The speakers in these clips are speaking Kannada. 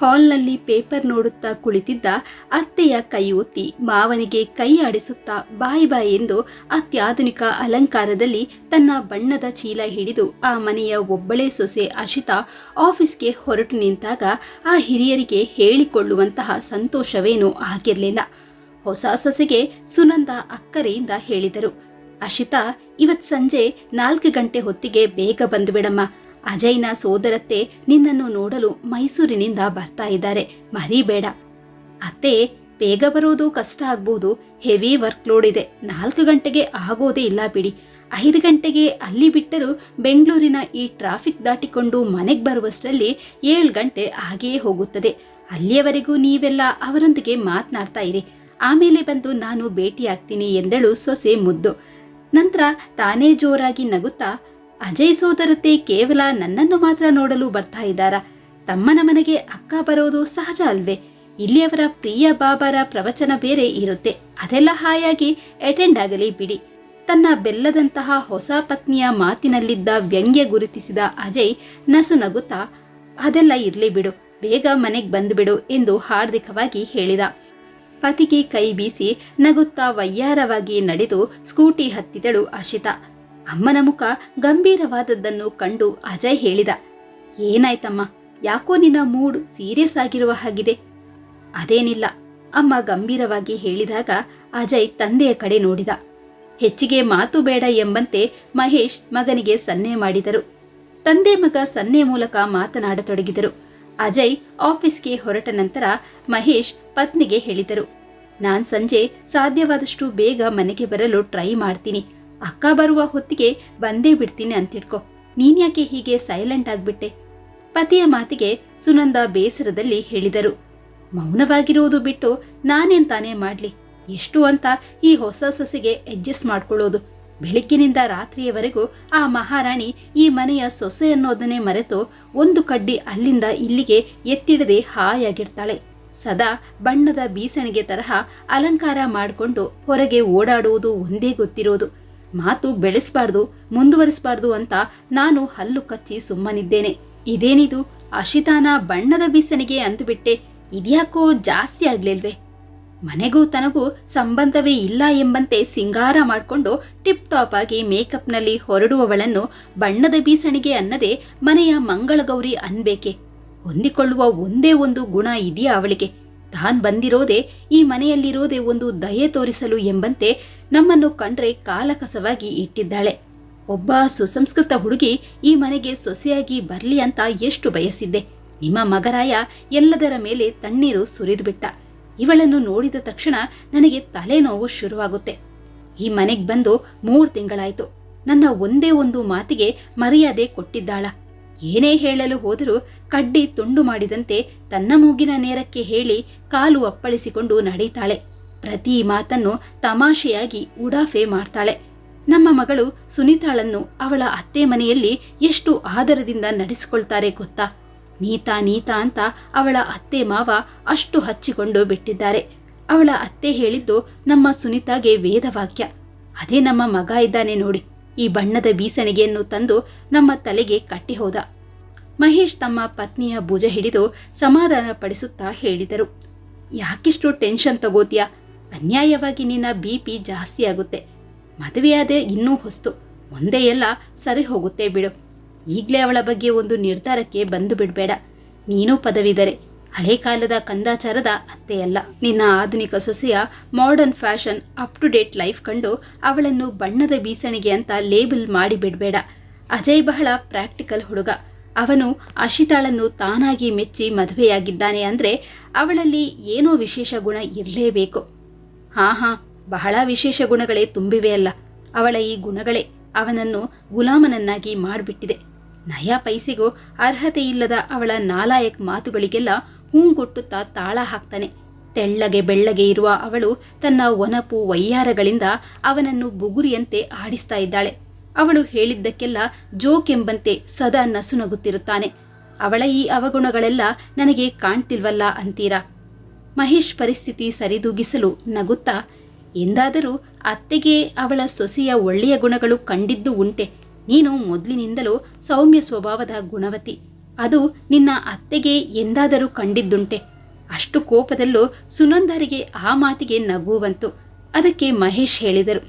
ಹಾಲ್ನಲ್ಲಿ ಪೇಪರ್ ನೋಡುತ್ತಾ ಕುಳಿತಿದ್ದ ಅತ್ತೆಯ ಕೈ ಒತ್ತಿ ಮಾವನಿಗೆ ಕೈ ಆಡಿಸುತ್ತಾ ಬಾಯ್ ಬಾಯ್ ಎಂದು ಅತ್ಯಾಧುನಿಕ ಅಲಂಕಾರದಲ್ಲಿ ತನ್ನ ಬಣ್ಣದ ಚೀಲ ಹಿಡಿದು ಆ ಮನೆಯ ಒಬ್ಬಳೇ ಸೊಸೆ ಅಶಿತಾ ಆಫೀಸ್ಗೆ ಹೊರಟು ನಿಂತಾಗ ಆ ಹಿರಿಯರಿಗೆ ಹೇಳಿಕೊಳ್ಳುವಂತಹ ಸಂತೋಷವೇನೂ ಆಗಿರಲಿಲ್ಲ. ಹೊಸ ಸೊಸೆಗೆ ಸುನಂದ ಅಕ್ಕರೆಯಿಂದ ಹೇಳಿದರು. ಅಶಿತಾ, ಇವತ್ ಸಂಜೆ ನಾಲ್ಕು ಗಂಟೆ ಹೊತ್ತಿಗೆ ಬೇಗ ಬಂದುಬಿಡಮ್ಮ. ಅಜಯ್ನ ಸೋದರತ್ತೆ ನಿನ್ನನ್ನು ನೋಡಲು ಮೈಸೂರಿನಿಂದ ಬರ್ತಾ ಇದ್ದಾರೆ. ಮರಿಬೇಡ ಅತ್ತೆ, ಬೇಗ ಬರೋದು ಕಷ್ಟ ಆಗ್ಬೋದು. ಹೆವಿ ವರ್ಕ್ ಲೋಡ್ ಇದೆ. ನಾಲ್ಕು ಗಂಟೆಗೆ ಆಗೋದೇ ಇಲ್ಲ ಬಿಡಿ. ಐದು ಗಂಟೆಗೆ ಅಲ್ಲಿ ಬಿಟ್ಟರೂ ಬೆಂಗಳೂರಿನ ಈ ಟ್ರಾಫಿಕ್ ದಾಟಿಕೊಂಡು ಮನೆಗೆ ಬರುವಷ್ಟರಲ್ಲಿ ಏಳು ಗಂಟೆ ಹಾಗೆಯೇ ಹೋಗುತ್ತದೆ. ಅಲ್ಲಿಯವರೆಗೂ ನೀವೆಲ್ಲ ಅವರೊಂದಿಗೆ ಮಾತನಾಡ್ತಾ ಇರಿ. ಆಮೇಲೆ ಬಂದು ನಾನು ಭೇಟಿಯಾಗ್ತೀನಿ ಎಂದಳು ಸೊಸೆ ಮುದ್ದು. ನಂತರ ತಾನೇ ಜೋರಾಗಿ ನಗುತ್ತಾ ಅಜಯ್ ಸೋದರತೆ ಕೇವಲ ನನ್ನನ್ನು ಮಾತ್ರ ನೋಡಲು ಬರ್ತಾ ಇದ್ದಾರಾ? ತಮ್ಮನ ಮನೆಗೆ ಅಕ್ಕ ಬರೋದು ಸಹಜ ಅಲ್ವೇ? ಇಲ್ಲಿಯವರ ಪ್ರಿಯ ಬಾಬಾರ ಪ್ರವಚನ ಬೇರೆ ಇರುತ್ತೆ. ಅದೆಲ್ಲ ಹಾಯಾಗಿ ಅಟೆಂಡ್ ಆಗಲಿ ಬಿಡಿ. ತನ್ನ ಬೆಲ್ಲದಂತಹ ಹೊಸ ಪತ್ನಿಯ ಮಾತಿನಲ್ಲಿದ್ದ ವ್ಯಂಗ್ಯ ಗುರುತಿಸಿದ ಅಜಯ್ ನಸು ನಗುತ್ತಾ, ಅದೆಲ್ಲ ಇರ್ಲಿ ಬಿಡು, ಬೇಗ ಮನೆಗೆ ಬಂದುಬಿಡು ಎಂದು ಹಾರ್ದಿಕವಾಗಿ ಹೇಳಿದ. ಪತಿಗೆ ಕೈ ಬೀಸಿ ನಗುತ್ತಾ ವಯ್ಯಾರವಾಗಿ ನಡೆದು ಸ್ಕೂಟಿ ಹತ್ತಿದಳು ಅಶಿತಾ ಅಮ್ಮನ ಮುಖ ಗಂಭೀರವಾದದ್ದನ್ನು ಕಂಡು ಅಜಯ್ ಹೇಳಿದ, ಏನಾಯ್ತಮ್ಮ? ಯಾಕೋ ನಿನ್ನ ಮೂಡ್ ಸೀರಿಯಸ್ ಆಗಿರುವ ಹಾಗಿದೆ? ಅದೇನಿಲ್ಲ, ಅಮ್ಮ ಗಂಭೀರವಾಗಿ ಹೇಳಿದಾಗ ಅಜಯ್ ತಂದೆಯ ಕಡೆ ನೋಡಿದ, ಹೆಚ್ಚಿಗೆ ಮಾತು ಬೇಡ ಎಂಬಂತೆ ಮಹೇಶ್ ಮಗನಿಗೆ ಸನ್ನೆ ಮಾಡಿದರು. ತಂದೆ ಮಗ ಸನ್ನೆ ಮೂಲಕ ಮಾತನಾಡತೊಡಗಿದರು. ಅಜಯ್ ಆಫೀಸ್ಗೆ ಹೊರಟ ನಂತರ ಮಹೇಶ್ ಪತ್ನಿಗೆ ಹೇಳಿದರು, ನಾನ್ ಸಂಜೆ ಸಾಧ್ಯವಾದಷ್ಟು ಬೇಗ ಮನೆಗೆ ಬರಲು ಟ್ರೈ ಮಾಡ್ತೀನಿ. ಅಕ್ಕ ಬರುವ ಹೊತ್ತಿಗೆ ಬಂದೇ ಬಿಡ್ತೀನಿ ಅಂತಿಟ್ಕೊ. ನೀನ್ಯಾಕೆ ಹೀಗೆ ಸೈಲೆಂಟ್ ಆಗ್ಬಿಟ್ಟೆ? ಪತಿಯ ಮಾತಿಗೆ ಸುನಂದ ಬೇಸರದಲ್ಲಿ ಹೇಳಿದರು. ಮೌನವಾಗಿರುವುದು ಬಿಟ್ಟು ನಾನೇನ್ ತಾನೇ ಮಾಡ್ಲಿ? ಎಷ್ಟು ಅಂತ ಈ ಹೊಸ ಸೊಸೆಗೆ ಅಡ್ಜಸ್ಟ್ ಮಾಡ್ಕೊಳ್ಳೋದು. ಬೆಳಗ್ಗಿನಿಂದ ರಾತ್ರಿಯವರೆಗೂ ಆ ಮಹಾರಾಣಿ ಈ ಮನೆಯ ಸೊಸೆ ಅನ್ನೋದನ್ನೇ ಮರೆತು ಒಂದು ಕಡ್ಡಿ ಅಲ್ಲಿಂದ ಇಲ್ಲಿಗೆ ಎತ್ತಿಡದೆ ಹಾಯಾಗಿರ್ತಾಳೆ. ಸದಾ ಬಣ್ಣದ ಬೀಸಣಿಗೆ ತರಹ ಅಲಂಕಾರ ಮಾಡಿಕೊಂಡು ಹೊರಗೆ ಓಡಾಡುವುದು ಒಂದೇ ಗೊತ್ತಿರೋದು. ಮಾತು ಬೆಳೆಸಬಾರ್ದು, ಮುಂದುವರಿಸಬಾರ್ದು ಅಂತ ನಾನು ಹಲ್ಲು ಕಚ್ಚಿ ಸುಮ್ಮನಿದ್ದೇನೆ. ಇದೇನಿದು? ಅಶಿತಾನ ಬಣ್ಣದ ಬಿಸನಿಗೆ ಅಂದುಬಿಟ್ಟೆ, ಇದ್ಯಾಕೋ ಜಾಸ್ತಿ ಆಗ್ಲಿಲ್ವೆ? ಮನೆಗೂ ತನಗೂ ಸಂಬಂಧವೇ ಇಲ್ಲ ಎಂಬಂತೆ ಸಿಂಗಾರ ಮಾಡಿಕೊಂಡು ಟಿಪ್ ಟಾಪ್ ಆಗಿ ಮೇಕಪ್ನಲ್ಲಿ ಹೊರಡುವವಳನ್ನು ಬಣ್ಣದ ಬೀಸಣಿಗೆ ಅನ್ನದೆ ಮನೆಯ ಮಂಗಳಗೌರಿ ಅನ್ಬೇಕೆ? ಹೊಂದಿಕೊಳ್ಳುವ ಒಂದೇ ಒಂದು ಗುಣ ಇದೆಯಾ ಅವಳಿಗೆ? ತಾನ್ ಬಂದಿರೋದೆ ಈ ಮನೆಯಲ್ಲಿರೋದೆ ಒಂದು ದಯೆ ತೋರಿಸಲು ಎಂಬಂತೆ ನಮ್ಮನ್ನು ಕಂಡ್ರೆ ಕಾಲಕಸವಾಗಿ ಇಟ್ಟಿದ್ದಾಳೆ. ಒಬ್ಬ ಸುಸಂಸ್ಕೃತ ಹುಡುಗಿ ಈ ಮನೆಗೆ ಸೊಸೆಯಾಗಿ ಬರ್ಲಿ ಅಂತ ಎಷ್ಟು ಬಯಸಿದ್ದೆ. ನಿಮ್ಮ ಮಗರಾಯ ಎಲ್ಲದರ ಮೇಲೆ ತಣ್ಣೀರು ಸುರಿದು ಬಿಟ್ಟ ಇವಳನ್ನು ನೋಡಿದ ತಕ್ಷಣ ನನಗೆ ತಲೆನೋವು ಶುರುವಾಗುತ್ತೆ. ಈ ಮನೆಗೆ ಬಂದು ಮೂರು ತಿಂಗಳಾಯ್ತು. ನನ್ನ ಒಂದೇ ಒಂದು ಮಾತಿಗೆ ಮರ್ಯಾದೆ ಕೊಟ್ಟಿದ್ದಾಳ. ಏನೇ ಹೇಳಲು ಹೋದರೂ ಕಡ್ಡಿ ತುಂಡು ಮಾಡಿದಂತೆ ತನ್ನ ಮೂಗಿನ ನೇರಕ್ಕೆ ಹೇಳಿ ಕಾಲು ಅಪ್ಪಳಿಸಿಕೊಂಡು ನಡೀತಾಳೆ ಪ್ರತಿ ಮಾತನ್ನು ತಮಾಷೆಯಾಗಿ ಉಡಾಫೆ ಮಾಡ್ತಾಳೆ. ನಮ್ಮ ಮಗಳು ಸುನೀತಾಳನ್ನು ಅವಳ ಅತ್ತೆ ಮನೆಯಲ್ಲಿ ಎಷ್ಟು ಆದರದಿಂದ ನಡೆಸಿಕೊಳ್ತಾರೆ ಗೊತ್ತಾ? ನೀತಾ ನೀತಾ ಅಂತ ಅವಳ ಅತ್ತೆ ಮಾವ ಅಷ್ಟು ಹಚ್ಚಿಕೊಂಡು ಬಿಟ್ಟಿದ್ದಾರೆ. ಅವಳ ಅತ್ತೆ ಹೇಳಿದ್ದು ನಮ್ಮ ಸುನೀತಾಗೆ ವೇದವಾಕ್ಯ. ಅದೇ ನಮ್ಮ ಮಗ ಇದ್ದಾನೆ ನೋಡಿ. ಈ ಬಣ್ಣದ ಬೀಸಣಿಗೆಯನ್ನು ತಂದು ನಮ್ಮ ತಲೆಗೆ ಕಟ್ಟಿಹೋದ ಮಹೇಶ್ ತಮ್ಮ ಪತ್ನಿಯ ಭುಜ ಹಿಡಿದು ಸಮಾಧಾನ ಪಡಿಸುತ್ತಾ ಹೇಳಿದರು, ಯಾಕಿಷ್ಟು ಟೆನ್ಷನ್ ತಗೋತೀಯ? ಅನ್ಯಾಯವಾಗಿ ನಿನ್ನ ಬಿ ಪಿ ಜಾಸ್ತಿ ಆಗುತ್ತೆ. ಮದುವೆಯಾದೆ ಇನ್ನೂ ಹೊಸ್ತು. ಒಂದೇ ಎಲ್ಲ ಸರಿ ಹೋಗುತ್ತೆ ಬಿಡು. ಈಗಲೇ ಅವಳ ಬಗ್ಗೆ ಒಂದು ನಿರ್ಧಾರಕ್ಕೆ ಬಂದು ಬಿಡಬೇಡ. ನೀನೂ ಪದವಿದರೆ ಹಳೆ ಕಾಲದ ಕಂದಾಚಾರದ ಅತ್ತೆಯಲ್ಲ. ನಿನ್ನ ಆಧುನಿಕ ಸೊಸೆಯ modern fashion up to date life ಕಂಡು ಅವಳನ್ನು ಬಣ್ಣದ ಬೀಸಣಿಗೆ ಅಂತ ಲೇಬಲ್ ಮಾಡಿ ಬಿಡಬೇಡ. ಅಜಯ್ ಬಹಳ ಪ್ರಾಕ್ಟಿಕಲ್ ಹುಡುಗ. ಅವನು ಅಶಿತಾಳನ್ನು ತಾನಾಗಿ ಮೆಚ್ಚಿ ಮದುವೆಯಾಗಿದ್ದಾನೆ ಅಂದ್ರೆ ಅವಳಲ್ಲಿ ಏನೋ ವಿಶೇಷ ಗುಣ ಇರಲೇಬೇಕು. ಹಾಂ ಹಾಂ, ಬಹಳ ವಿಶೇಷ ಗುಣಗಳೇ ತುಂಬಿವೆಯಲ್ಲ ಅವಳ ಈ ಗುಣಗಳೇ ಅವನನ್ನು ಗುಲಾಮನನ್ನಾಗಿ ಮಾಡಿಬಿಟ್ಟಿದೆ. ನಯ ಪೈಸೆಗೂ ಅರ್ಹತೆ ಇಲ್ಲದ ಅವಳ ನಾಲಾಯಕ್ ಮಾತುಗಳಿಗೆಲ್ಲ ಹೂಂಗೊಟ್ಟುತ್ತಾ ತಾಳ ಹಾಕ್ತಾನೆ. ತೆಳ್ಳಗೆ ಬೆಳ್ಳಗೆ ಇರುವ ಅವಳು ತನ್ನ ಒನಪು ವೈಯಾರಗಳಿಂದ ಅವನನ್ನು ಬುಗುರಿಯಂತೆ ಆಡಿಸ್ತಾ ಇದ್ದಾಳೆ. ಅವಳು ಹೇಳಿದ್ದಕ್ಕೆಲ್ಲ ಜೋಕೆಂಬಂತೆ ಸದಾ ನಸುನಗುತ್ತಿರುತ್ತಾನೆ. ಅವಳ ಈ ಅವಗುಣಗಳೆಲ್ಲ ನನಗೆ ಕಾಣ್ತಿಲ್ವಲ್ಲ ಅಂತೀರಾ? ಮಹೇಶ್ ಪರಿಸ್ಥಿತಿ ಸರಿದೂಗಿಸಲು ನಗುತ್ತಾ, ಎಂದಾದರೂ ಅತ್ತೆಗೆ ಅವಳ ಸೊಸೆಯ ಒಳ್ಳೆಯ ಗುಣಗಳು ಕಂಡಿದ್ದು ಉಂಟೆ. ನೀನು ಮೊದಲಿನಿಂದಲೂ ಸೌಮ್ಯ ಸ್ವಭಾವದ ಗುಣವತಿ. ಅದು ನಿನ್ನ ಅತ್ತೆಗೆ ಎಂದಾದರೂ ಕಂಡಿದ್ದುಂಟೆ. ಅಷ್ಟು ಕೋಪದಲ್ಲೂ ಸುನಂದರಿಗೆ ಆ ಮಾತಿಗೆ ನಗು ಬಂತು. ಅದಕ್ಕೆ ಮಹೇಶ್ ಹೇಳಿದರು,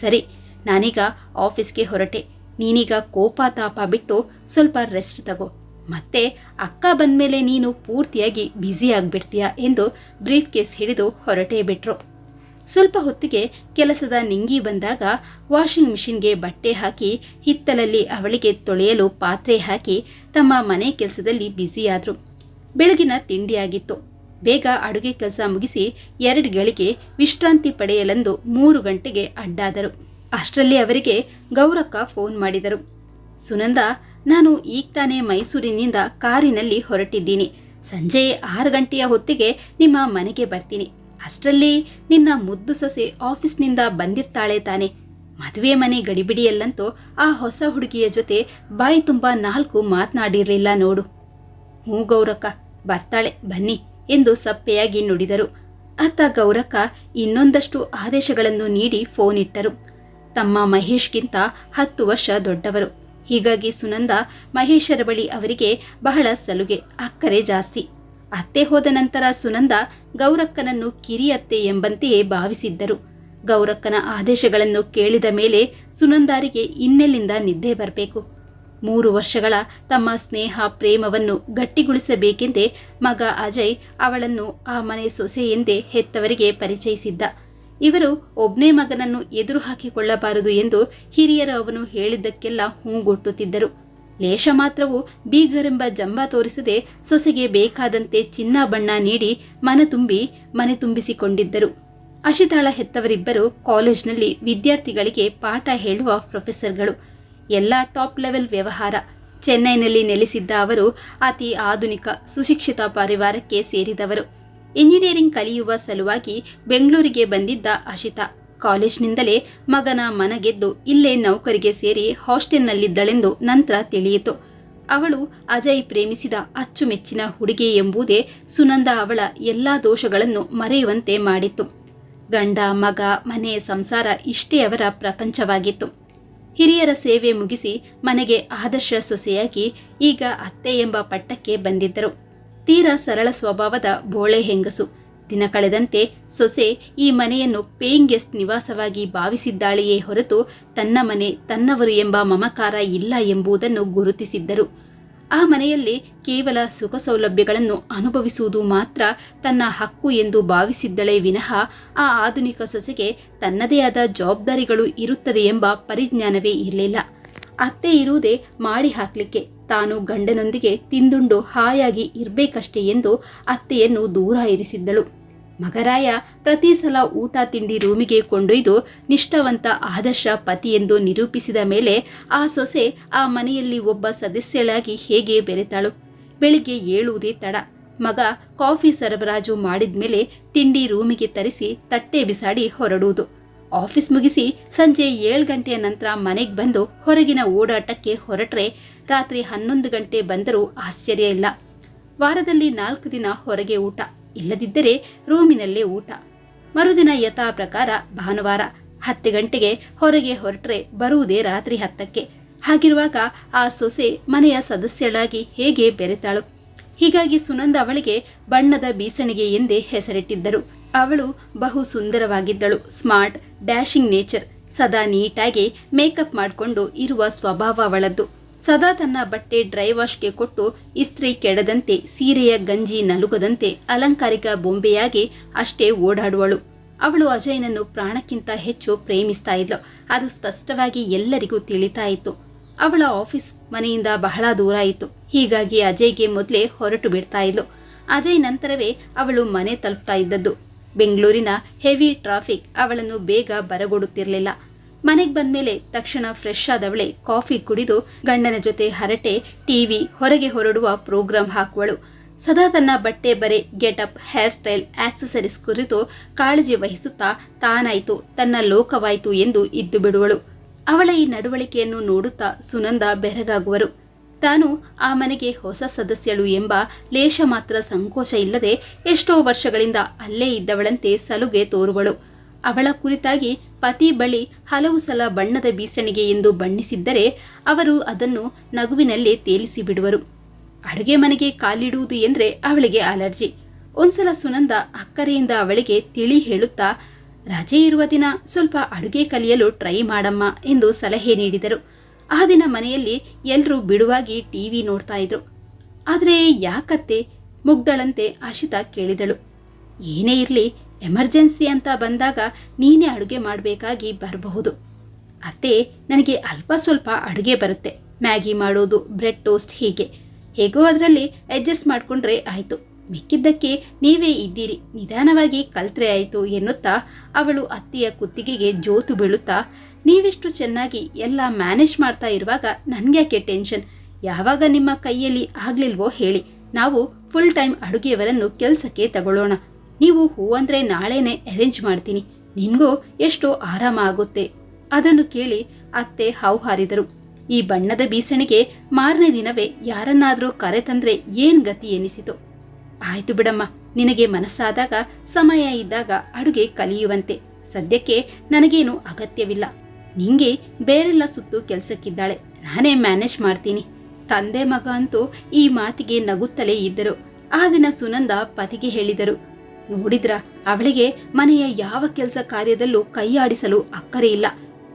ಸರಿ, ನಾನೀಗ ಆಫೀಸ್ಗೆ ಹೊರಟೆ. ನೀನೀಗ ಕೋಪ ತಾಪ ಬಿಟ್ಟು ಸ್ವಲ್ಪ ರೆಸ್ಟ್ ತಗೋ. ಮತ್ತೆ ಅಕ್ಕ ಬಂದ್ಮೇಲೆ ನೀನು ಪೂರ್ತಿಯಾಗಿ ಬ್ಯುಸಿ ಆಗಿಬಿಡ್ತೀಯ? ಎಂದು ಬ್ರೀಫ್ ಕೇಸ್ ಹಿಡಿದು ಹೊರಟೇ ಬಿಟ್ರು. ಸ್ವಲ್ಪ ಹೊತ್ತಿಗೆ ಕೆಲಸದ ನಿಂಗಿ ಬಂದಾಗ ವಾಷಿಂಗ್ ಮಿಷಿನ್ಗೆ ಬಟ್ಟೆ ಹಾಕಿ ಹಿತ್ತಲಲ್ಲಿ ಅವಳಿಗೆ ತೊಳೆಯಲು ಪಾತ್ರೆ ಹಾಕಿ ತಮ್ಮ ಮನೆ ಕೆಲಸದಲ್ಲಿ ಬ್ಯುಸಿಯಾದರು. ಬೆಳಗಿನ ತಿಂಡಿಯಾಗಿತ್ತು. ಬೇಗ ಅಡುಗೆ ಕೆಲಸ ಮುಗಿಸಿ ಎರಡು ಗಳಿಗೆ ವಿಶ್ರಾಂತಿ ಪಡೆಯಲೆಂದು ಮೂರು ಗಂಟೆಗೆ ಅಡ್ಡಾದರು. ಅಷ್ಟರಲ್ಲಿ ಅವರಿಗೆ ಗೌರಕ್ಕ ಫೋನ್ ಮಾಡಿದರು. ಸುನಂದ, ನಾನು ಈಗ ತಾನೇ ಮೈಸೂರಿನಿಂದ ಕಾರಿನಲ್ಲಿ ಹೊರಟಿದ್ದೀನಿ. ಸಂಜೆ ಆರು ಗಂಟೆಯ ಹೊತ್ತಿಗೆ ನಿಮ್ಮ ಮನೆಗೆ ಬರ್ತೀನಿ. ಅಷ್ಟರಲ್ಲಿ ನಿನ್ನ ಮುದ್ದು ಸೊಸೆ ಆಫೀಸ್ನಿಂದ ಬಂದಿರ್ತಾಳೆ ತಾನೆ. ಮದುವೆ ಮನೆ ಗಡಿಬಿಡಿಯಲ್ಲಂತೂ ಆ ಹೊಸ ಹುಡುಗಿಯ ಜೊತೆ ಬಾಯಿ ತುಂಬ ನಾಲ್ಕು ಮಾತನಾಡಿರಲಿಲ್ಲ ನೋಡು. ಹ್ಞೂ ಗೌರಕ್ಕ, ಬರ್ತಾಳೆ, ಬನ್ನಿ ಎಂದು ಸಪ್ಪೆಯಾಗಿ ನುಡಿದರು. ಅತ್ತ ಗೌರಕ್ಕ ಇನ್ನೊಂದಷ್ಟು ಆದೇಶಗಳನ್ನು ನೀಡಿ ಫೋನ್ ಇಟ್ಟರು. ತಮ್ಮ ಮಹೇಶ್ಗಿಂತ ಹತ್ತು ವರ್ಷ ದೊಡ್ಡವರು. ಹೀಗಾಗಿ ಸುನಂದ ಮಹೇಶರ ಬಳಿ ಅವರಿಗೆ ಬಹಳ ಸಲುಗೆ, ಅಕ್ಕರೆ ಜಾಸ್ತಿ. ಅತ್ತೆ ಹೋದ ನಂತರ ಸುನಂದ ಗೌರಕ್ಕನನ್ನು ಕಿರಿಯತ್ತೆ ಎಂಬಂತೆಯೇ ಭಾವಿಸಿದ್ದರು. ಗೌರಕ್ಕನ ಆದೇಶಗಳನ್ನು ಕೇಳಿದ ಮೇಲೆ ಸುನಂದಾರಿಗೆ ಇನ್ನೆಲ್ಲಿಂದ ನಿದ್ದೆ ಬರಬೇಕು? ಮೂರು ವರ್ಷಗಳ ತಮ್ಮ ಸ್ನೇಹ ಪ್ರೇಮವನ್ನು ಗಟ್ಟಿಗೊಳಿಸಬೇಕೆಂದೇ ಮಗ ಅಜಯ್ ಅವಳನ್ನು ಆ ಮನೆ ಸೊಸೆ ಎಂದೇ ಹೆತ್ತವರಿಗೆ ಪರಿಚಯಿಸಿದ್ದ. ಇವರು ಒಬ್ನೇ ಮಗನನ್ನು ಎದುರು ಹಾಕಿಕೊಳ್ಳಬಾರದು ಎಂದು ಹಿರಿಯರು ಅವನು ಹೇಳಿದ್ದಕ್ಕೆಲ್ಲ ಹೂಗೊಟ್ಟುತ್ತಿದ್ದರು. ಲೇಷ ಮಾತ್ರವೂ ಬೀಗರೆಂಬ ಜಂಬ ತೋರಿಸದೆ ಸೊಸೆಗೆ ಬೇಕಾದಂತೆ ಚಿನ್ನ ಬಣ್ಣ ನೀಡಿ ಮನ ತುಂಬಿ ಮನೆ ತುಂಬಿಸಿಕೊಂಡಿದ್ದರು. ಅಶಿತಾಳ ಹೆತ್ತವರಿಬ್ಬರು ಕಾಲೇಜ್ನಲ್ಲಿ ವಿದ್ಯಾರ್ಥಿಗಳಿಗೆ ಪಾಠ ಹೇಳುವ ಪ್ರೊಫೆಸರ್ಗಳು. ಎಲ್ಲ ಟಾಪ್ ಲೆವೆಲ್ ವ್ಯವಹಾರ. ಚೆನ್ನೈನಲ್ಲಿ ನೆಲೆಸಿದ್ದ ಅವರು ಅತಿ ಆಧುನಿಕ, ಸುಶಿಕ್ಷಿತ ಪರಿವಾರಕ್ಕೆ ಸೇರಿದವರು. ಇಂಜಿನಿಯರಿಂಗ್ ಕಲಿಯುವ ಸಲುವಾಗಿ ಬೆಂಗಳೂರಿಗೆ ಬಂದಿದ್ದ ಅಶಿತಾ. ಕಾಲೇಜ್ನಿಂದಲೇ ಮಗನ ಮನಗೆದ್ದು ಇಲ್ಲೇ ನೌಕರಿಗೆ ಸೇರಿ ಹಾಸ್ಟೆಲ್ನಲ್ಲಿದ್ದಳೆಂದು ನಂತರ ತಿಳಿಯಿತು. ಅವಳು ಅಜಯ್ ಪ್ರೇಮಿಸಿದ ಅಚ್ಚುಮೆಚ್ಚಿನ ಹುಡುಗಿ ಎಂಬುದೇ ಸುನಂದ ಅವಳ ಎಲ್ಲಾ ದೋಷಗಳನ್ನು ಮರೆಯುವಂತೆ ಮಾಡಿತ್ತು. ಗಂಡ, ಮಗ, ಮನೆ, ಸಂಸಾರ ಇಷ್ಟೇ ಅವರ ಪ್ರಪಂಚವಾಗಿತ್ತು. ಹಿರಿಯರ ಸೇವೆ ಮುಗಿಸಿ ಮನೆಗೆ ಆದರ್ಶ ಸೊಸೆಯಾಗಿ ಈಗ ಅತ್ತೆ ಎಂಬ ಪಟ್ಟಕ್ಕೆ ಬಂದಿದ್ದರು. ತೀರಾ ಸರಳ ಸ್ವಭಾವದ ಬೋಳೆ ಹೆಂಗಸು. ದಿನ ಕಳೆದಂತೆ ಸೊಸೆ ಈ ಮನೆಯನ್ನು ಪೇಯಿಂಗ್ ಗೆಸ್ಟ್ ನಿವಾಸವಾಗಿ ಭಾವಿಸಿದ್ದಾಳೆಯೇ ಹೊರತು ತನ್ನ ಮನೆ ತನ್ನವರು ಎಂಬ ಮಮಕಾರ ಇಲ್ಲ ಎಂಬುದನ್ನು ಗುರುತಿಸಿದ್ದರು. ಆ ಮನೆಯಲ್ಲಿ ಕೇವಲ ಸುಖ ಸೌಲಭ್ಯಗಳನ್ನು ಅನುಭವಿಸುವುದು ಮಾತ್ರ ತನ್ನ ಹಕ್ಕು ಎಂದು ಭಾವಿಸಿದ್ದಳೇ ವಿನಃ ಆ ಆಧುನಿಕ ಸೊಸೆಗೆ ತನ್ನದೇ ಆದ ಜವಾಬ್ದಾರಿಗಳು ಇರುತ್ತದೆ ಎಂಬ ಪರಿಜ್ಞಾನವೇ ಇರಲಿಲ್ಲ. ಅತ್ತೆ ಇರುವುದೇ ಮಾಡಿ ಹಾಕ್ಲಿಕ್ಕೆ. ತಾನು ಗಂಡನೊಂದಿಗೆ ತಿಂದುಂಡು ಹಾಯಾಗಿ ಇರ್ಬೇಕಷ್ಟೇ ಎಂದು ಅತ್ತೆಯನ್ನು ದೂರ ಇರಿಸಿದ್ದಳು. ಮಗರಾಯ ಪ್ರತಿ ಸಲ ಊಟ ತಿಂಡಿ ರೂಮಿಗೆ ಕೊಂಡೊಯ್ದು ನಿಷ್ಠಾವಂತ ಆದರ್ಶ ಪತಿ ಎಂದು ನಿರೂಪಿಸಿದ ಮೇಲೆ ಆ ಸೊಸೆ ಆ ಮನೆಯಲ್ಲಿ ಒಬ್ಬ ಸದಸ್ಯಳಾಗಿ ಹೇಗೆ ಬೆರೆತಾಳು? ಬೆಳಿಗ್ಗೆ ಏಳುವುದೇ ತಡ. ಮಗ ಕಾಫಿ ಸರಬರಾಜು ಮಾಡಿದ್ಮೇಲೆ ತಿಂಡಿ ರೂಮಿಗೆ ತರಿಸಿ ತಟ್ಟೆ ಬಿಸಾಡಿ ಹೊರಡುವುದು. ಆಫೀಸ್ ಮುಗಿಸಿ ಸಂಜೆ ಏಳು ಗಂಟೆಯ ನಂತರ ಮನೆಗೆ ಬಂದು ಹೊರಗಿನ ಓಡಾಟಕ್ಕೆ ಹೊರಟ್ರೆ ರಾತ್ರಿ ಹನ್ನೊಂದು ಗಂಟೆ ಬಂದರೂ ಆಶ್ಚರ್ಯ ಇಲ್ಲ. ವಾರದಲ್ಲಿ ನಾಲ್ಕು ದಿನ ಹೊರಗೆ ಊಟ, ಇಲ್ಲದಿದ್ದರೆ ರೂಮಿನಲ್ಲೇ ಊಟ. ಮರುದಿನ ಯಥಾ ಪ್ರಕಾರ ಭಾನುವಾರ, ಹತ್ತು ಗಂಟೆಗೆ ಹೊರಗೆ ಹೊರಟ್ರೆ ಬರುವುದೇ ರಾತ್ರಿ ಹತ್ತಕ್ಕೆ. ಹಾಗಿರುವಾಗ ಆ ಸೊಸೆ ಮನೆಯ ಸದಸ್ಯಳಾಗಿ ಹೇಗೆ ಬೆರೆತಾಳು? ಹೀಗಾಗಿ ಸುನಂದ ಅವಳಿಗೆ ಬಣ್ಣದ ಬೀಸಣಿಗೆ ಎಂದೇ ಹೆಸರಿಟ್ಟಿದ್ದರು. ಅವಳು ಬಹು ಸುಂದರವಾಗಿದ್ದಳು. Smart, dashing nature. ಸದಾ ನೀಟಾಗಿ ಮೇಕಪ್ ಮಾಡಿಕೊಂಡು ಇರುವ ಸ್ವಭಾವ ಅವಳದ್ದು. ಸದಾ ತನ್ನ ಬಟ್ಟೆ ಡ್ರೈ ವಾಶ್ಗೆ ಕೊಟ್ಟು ಇಸ್ತ್ರಿ ಕೆಡದಂತೆ, ಸೀರೆಯ ಗಂಜಿ ನಲುಗದಂತೆ ಅಲಂಕಾರಿಕ ಬೊಂಬೆಯಾಗಿ ಅಷ್ಟೇ ಓಡಾಡುವಳು. ಅವಳು ಅಜಯ್ನನ್ನು ಪ್ರಾಣಕ್ಕಿಂತ ಹೆಚ್ಚು ಪ್ರೇಮಿಸ್ತಾ ಇದ್ಲು. ಅದು ಸ್ಪಷ್ಟವಾಗಿ ಎಲ್ಲರಿಗೂ ತಿಳಿತಾ ಇತ್ತು. ಅವಳ ಆಫೀಸ್ ಮನೆಯಿಂದ ಬಹಳ ದೂರ ಇತ್ತು. ಹೀಗಾಗಿ ಅಜಯ್ಗೆ ಮೊದಲೇ ಹೊರಟು ಬಿಡ್ತಾ ಇದ್ಲು. ಅಜಯ್ ನಂತರವೇ ಅವಳು ಮನೆ ತಲುಪ್ತಾ ಇದ್ದದ್ದು. ಬೆಂಗಳೂರಿನ ಹೆವಿ ಟ್ರಾಫಿಕ್ ಅವಳನ್ನು ಬೇಗ ಬರಗೊಡುತ್ತಿರಲಿಲ್ಲ. ಮನೆಗೆ ಬಂದ್ಮೇಲೆ ತಕ್ಷಣ ಫ್ರೆಶ್ ಆದವಳೆ ಕಾಫಿ ಕುಡಿದು ಗಂಡನ ಜೊತೆ ಹರಟೆ ಟಿವಿ ಹೊರಗೆ ಹೊರಡುವ ಪ್ರೋಗ್ರಾಂ ಹಾಕುವಳು. ಸದಾ ತನ್ನ ಬಟ್ಟೆ ಬರೆ ಗೆಟಪ್, ಹೇರ್ ಸ್ಟೈಲ್, ಆಕ್ಸೆಸರೀಸ್ ಕುರಿತು ಕಾಳಜಿ ವಹಿಸುತ್ತಾ ತಾನಾಯ್ತು, ತನ್ನ ಲೋಕವಾಯ್ತು ಎಂದು ಇದ್ದು ಬಿಡುವಳು ಅವಳ ಈ ನಡವಳಿಕೆಯನ್ನು ನೋಡುತ್ತಾ ಸುನಂದ ಬೆರಗಾಗುವರು. ತಾನು ಆ ಮನೆಗೆ ಹೊಸ ಸದಸ್ಯಳು ಎಂಬ ಲೇಷ ಮಾತ್ರ ಸಂಕೋಚ ಇಲ್ಲದೆ ಎಷ್ಟೋ ವರ್ಷಗಳಿಂದ ಅಲ್ಲೇ ಇದ್ದವಳಂತೆ ಸಲುಗೆ ತೋರುವಳು. ಅವಳ ಕುರಿತಾಗಿ ಪತಿ ಬಳಿ ಹಲವು ಸಲ ಬಣ್ಣದ ಬೀಸಣಿಗೆ ಎಂದು ಬಣ್ಣಿಸಿದ್ದರೆ ಅವರು ಅದನ್ನು ನಗುವಿನಲ್ಲೇ ತೇಲಿಸಿ ಬಿಡುವರು. ಅಡುಗೆ ಮನೆಗೆ ಕಾಲಿಡುವುದು ಎಂದರೆ ಅವಳಿಗೆ ಅಲರ್ಜಿ. ಒಂದ್ಸಲ ಸುನಂದ ಅಕ್ಕರೆಯಿಂದ ಅವಳಿಗೆ ತಿಳಿ ಹೇಳುತ್ತಾ, ರಜೆ ಇರುವ ದಿನ ಸ್ವಲ್ಪ ಅಡುಗೆ ಕಲಿಯಲು ಟ್ರೈ ಮಾಡಮ್ಮ ಎಂದು ಸಲಹೆ ನೀಡಿದರು. ಆ ದಿನ ಮನೆಯಲ್ಲಿ ಎಲ್ಲರೂ ಬಿಡುವಾಗಿ ಟಿವಿ ನೋಡ್ತಾ ಇದ್ರು. ಆದರೆ ಯಾಕತ್ತೆ ಮುಗ್ದಳಂತೆ ಆಶಿತಾ ಕೇಳಿದಳು. ಏನೇ ಇರಲಿ, ಎಮರ್ಜೆನ್ಸಿ ಅಂತ ಬಂದಾಗ ನೀನೇ ಅಡುಗೆ ಮಾಡಬೇಕಾಗಿ ಬರಬಹುದು. ಅತ್ತೆ, ನನಗೆ ಅಲ್ಪ ಸ್ವಲ್ಪ ಅಡುಗೆ ಬರುತ್ತೆ. ಮ್ಯಾಗಿ ಮಾಡೋದು, ಬ್ರೆಡ್ ಟೋಸ್ಟ್ ಹೀಗೆ. ಹೇಗೋ ಅದರಲ್ಲಿ ಅಡ್ಜಸ್ಟ್ ಮಾಡಿಕೊಂಡ್ರೆ ಆಯಿತು. ಮಿಕ್ಕಿದ್ದಕ್ಕೆ ನೀವೇ ಇದ್ದೀರಿ, ನಿಧಾನವಾಗಿ ಕಲ್ತ್ರೆ ಆಯಿತು ಎನ್ನುತ್ತಾ ಅವಳು ಅತ್ತೆಯ ಕುತ್ತಿಗೆಗೆ ಜೋತು ಬೀಳುತ್ತಾ ನೀವಿಷ್ಟು ಚೆನ್ನಾಗಿ ಎಲ್ಲ ಮ್ಯಾನೇಜ್ ಮಾಡ್ತಾ ಇರುವಾಗ ನನಗ್ಯಾಕೆ ಟೆನ್ಷನ್? ಯಾವಾಗ ನಿಮ್ಮ ಕೈಯಲ್ಲಿ ಆಗ್ಲಿಲ್ವೋ ಹೇಳಿ. ನಾವು ಫುಲ್ ಟೈಮ್ ಅಡುಗೆಯವರನ್ನು ಕೆಲಸಕ್ಕೆ ತಗೊಳ್ಳೋಣ. ನೀವು ಹೂ ಅಂದರೆ ನಾಳೆನೆ ಅರೇಂಜ್ ಮಾಡ್ತೀನಿ. ನಿಮಗೂ ಎಷ್ಟು ಆರಾಮ ಆಗುತ್ತೆ. ಅದನ್ನು ಕೇಳಿ ಅತ್ತೆ ಹಾವು ಹಾರಿದರು. ಈ ಬಣ್ಣದ ಬೀಸಣಿಗೆ ಮಾರನೇ ದಿನವೇ ಯಾರನ್ನಾದರೂ ಕರೆತಂದ್ರೆ ಏನ್ ಗತಿ ಎನಿಸಿತು? ಆಯ್ತು ಬಿಡಮ್ಮ, ನಿನಗೆ ಮನಸ್ಸಾದಾಗ, ಸಮಯ ಇದ್ದಾಗ ಅಡುಗೆ ಕಲಿಯುವಂತೆ. ಸದ್ಯಕ್ಕೆ ನನಗೇನು ಅಗತ್ಯವಿಲ್ಲ. ನಿಂಗೆ ಬೇರೆಲ್ಲ ಸುತ್ತು ಕೆಲಸಕ್ಕಿದ್ದಾಳೆ. ನಾನೇ ಮ್ಯಾನೇಜ್ ಮಾಡ್ತೀನಿ. ತಂದೆ ಮಗ ಅಂತೂ ಈ ಮಾತಿಗೆ ನಗುತ್ತಲೇ ಇದ್ದರು. ಆ ದಿನ ಸುನಂದ ಪತಿಗೆ ಹೇಳಿದರು, ನೋಡಿದ್ರ, ಅವಳಿಗೆ ಮನೆಯ ಯಾವ ಕೆಲಸ ಕಾರ್ಯದಲ್ಲೂ ಕೈಯಾಡಿಸಲು ಅಕ್ಕರೆ ಇಲ್ಲ.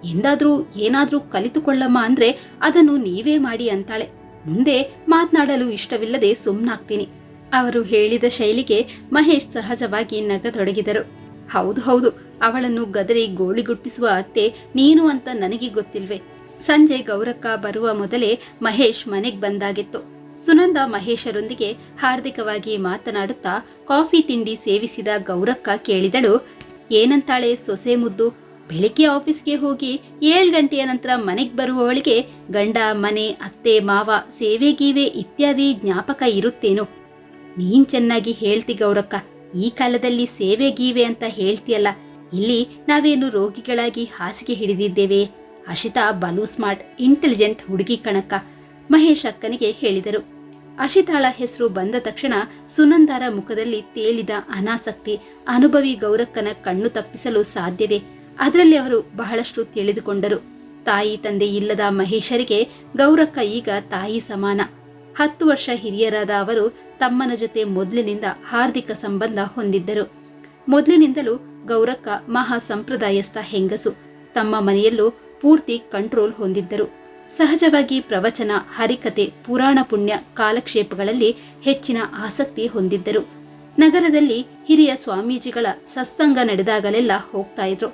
ಎಂದಾದ್ರೂ ಏನಾದ್ರೂ ಕಲಿತುಕೊಳ್ಳಮ್ಮ ಅಂದ್ರೆ ಅದನ್ನು ನೀವೇ ಮಾಡಿ ಅಂತಾಳೆ. ಮುಂದೆ ಮಾತನಾಡಲು ಇಷ್ಟವಿಲ್ಲದೆ ಸುಮ್ನಾಗ್ತೀನಿ. ಅವರು ಹೇಳಿದ ಶೈಲಿಗೆ ಮಹೇಶ್ ಸಹಜವಾಗಿ ನಗತೊಡಗಿದರು. ಹೌದು ಹೌದು ಅವಳನ್ನು ಗದರಿ ಗೋಳಿಗುಟ್ಟಿಸುವ ಅತ್ತೆ ನೀನು ಅಂತ ನನಗೆ ಗೊತ್ತಿಲ್ವೇ? ಸಂಜೆ ಗೌರಕ್ಕ ಬರುವ ಮೊದಲೇ ಮಹೇಶ್ ಮನೆಗ್ ಬಂದಾಗಿತ್ತು. ಸುನಂದ ಮಹೇಶರೊಂದಿಗೆ ಹಾರ್ದಿಕವಾಗಿ ಮಾತನಾಡುತ್ತಾ ಕಾಫಿ ತಿಂಡಿ ಸೇವಿಸಿದ ಗೌರಕ್ಕ ಕೇಳಿದಳು, ಏನಂತಾಳೆ ಸೊಸೆ ಮುದ್ದು? ಬೆಳಿಗ್ಗೆ ಆಫೀಸ್ಗೆ ಹೋಗಿ ಏಳು ಗಂಟೆಯ ನಂತರ ಮನೆಗೆ ಬರುವವಳಿಗೆ ಗಂಡ, ಮನೆ, ಅತ್ತೆ, ಮಾವ, ಸೇವೆ, ಗೀವೆ ಇತ್ಯಾದಿ ಜ್ಞಾಪಕ ಇರುತ್ತೇನು? ನೀನ್ ಚೆನ್ನಾಗಿ ಹೇಳ್ತಿ ಗೌರಕ್ಕ. ಈ ಕಾಲದಲ್ಲಿ ಸೇವೆ, ಗೀವೆ ಅಂತ ಹೇಳ್ತೀಯಲ್ಲ. ಇಲ್ಲಿ ನಾವೇನು ರೋಗಿಗಳಾಗಿ ಹಾಸಿಗೆ ಹಿಡಿದಿದ್ದೇವೆ? ಅಶಿತಾ ಬಲು ಸ್ಮಾರ್ಟ್, ಇಂಟೆಲಿಜೆಂಟ್ ಹುಡುಗಿ ಕಣಕ್ಕ, ಮಹೇಶ್ ಅಕ್ಕನಿಗೆ ಹೇಳಿದರು. ಅಶಿತಾಳ ಹೆಸರು ಬಂದ ತಕ್ಷಣ ಸುನಂದಾರ ಮುಖದಲ್ಲಿ ತೇಲಿದ ಅನಾಸಕ್ತಿ, ಅನುಭವಿ ಗೌರಕ್ಕನ ಕಣ್ಣು ತಪ್ಪಿಸಲು ಸಾಧ್ಯವೇ? ಅದರಲ್ಲಿ ಅವರು ಬಹಳಷ್ಟು ತಿಳಿದುಕೊಂಡರು. ತಾಯಿ ತಂದೆ ಇಲ್ಲದ ಮಹೇಶರಿಗೆ ಗೌರಕ್ಕ ಈಗ ತಾಯಿ ಸಮಾನ. ಹತ್ತು ವರ್ಷ ಹಿರಿಯರಾದ ಅವರು ತಮ್ಮನ ಜೊತೆ ಮೊದಲಿನಿಂದ ಹಾರ್ದಿಕ ಸಂಬಂಧ ಹೊಂದಿದ್ದರು. ಮೊದಲಿನಿಂದಲೂ ಗೌರಕ್ಕ ಮಹಾ ಸಂಪ್ರದಾಯಸ್ಥ ಹೆಂಗಸು. ತಮ್ಮ ಮನೆಯಲ್ಲೂ ಪೂರ್ತಿ ಕಂಟ್ರೋಲ್ ಹೊಂದಿದ್ದರು. ಸಹಜವಾಗಿ ಪ್ರವಚನ, ಹರಿಕತೆ, ಪುರಾಣ ಪುಣ್ಯ ಕಾಲಕ್ಷೇಪಗಳಲ್ಲಿ ಹೆಚ್ಚಿನ ಆಸಕ್ತಿ ಹೊಂದಿದ್ದರು. ನಗರದಲ್ಲಿ ಹಿರಿಯ ಸ್ವಾಮೀಜಿಗಳ ಸತ್ಸಂಗ ನಡೆದಾಗಲೆಲ್ಲ ಹೋಗ್ತಾ ಇದ್ರು.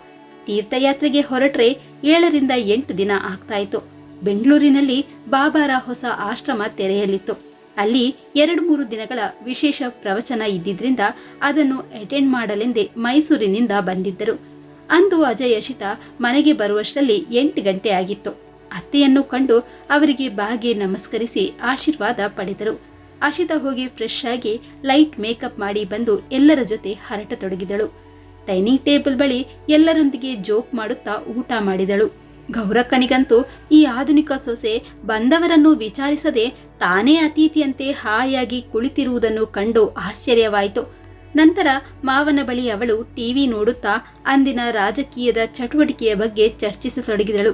ತೀರ್ಥಯಾತ್ರೆಗೆ ಹೊರಟ್ರೆ ಏಳರಿಂದ ಎಂಟು ದಿನ ಆಗ್ತಾ ಇತ್ತು. ಬೆಂಗಳೂರಿನಲ್ಲಿ ಬಾಬಾರ ಹೊಸ ಆಶ್ರಮ ತೆರೆಯಲಿತ್ತು. ಅಲ್ಲಿ ಎರಡು ಮೂರು ದಿನಗಳ ವಿಶೇಷ ಪ್ರವಚನ ಇದ್ದಿದ್ರಿಂದ ಅದನ್ನು ಅಟೆಂಡ್ ಮಾಡಲೆಂದೇ ಮೈಸೂರಿನಿಂದ ಬಂದಿದ್ದರು. ಅಂದು ಅಜಯ್ ಅಶಿತಾ ಮನೆಗೆ ಬರುವಷ್ಟರಲ್ಲಿ ಎಂಟು ಗಂಟೆ ಆಗಿತ್ತು. ಅತ್ತೆಯನ್ನು ಕಂಡು ಅವರಿಗೆ ಬಾಗಿ ನಮಸ್ಕರಿಸಿ ಆಶೀರ್ವಾದ ಪಡೆದರು. ಅಶಿತಾ ಹೋಗಿ ಫ್ರೆಶ್ ಆಗಿ ಲೈಟ್ ಮೇಕಪ್ ಮಾಡಿ ಬಂದು ಎಲ್ಲರ ಜೊತೆ ಹರಟತೊಡಗಿದಳು. ಡೈನಿಂಗ್ ಟೇಬಲ್ ಬಳಿ ಎಲ್ಲರೊಂದಿಗೆ ಜೋಕ್ ಮಾಡುತ್ತಾ ಊಟ ಮಾಡಿದಳು. ಗೌರಕ್ಕನಿಗಂತೂ ಈ ಆಧುನಿಕ ಸೊಸೆ ಬಂದವರನ್ನು ವಿಚಾರಿಸದೆ ತಾನೇ ಅತಿಥಿಯಂತೆ ಹಾಯಾಗಿ ಕುಳಿತಿರುವುದನ್ನು ಕಂಡು ಆಶ್ಚರ್ಯವಾಯಿತು. ನಂತರ ಮಾವನ ಬಳಿ ಅವಳು ಟಿವಿ ನೋಡುತ್ತಾ ಅಂದಿನ ರಾಜಕೀಯದ ಚಟುವಟಿಕೆಯ ಬಗ್ಗೆ ಚರ್ಚಿಸತೊಡಗಿದಳು.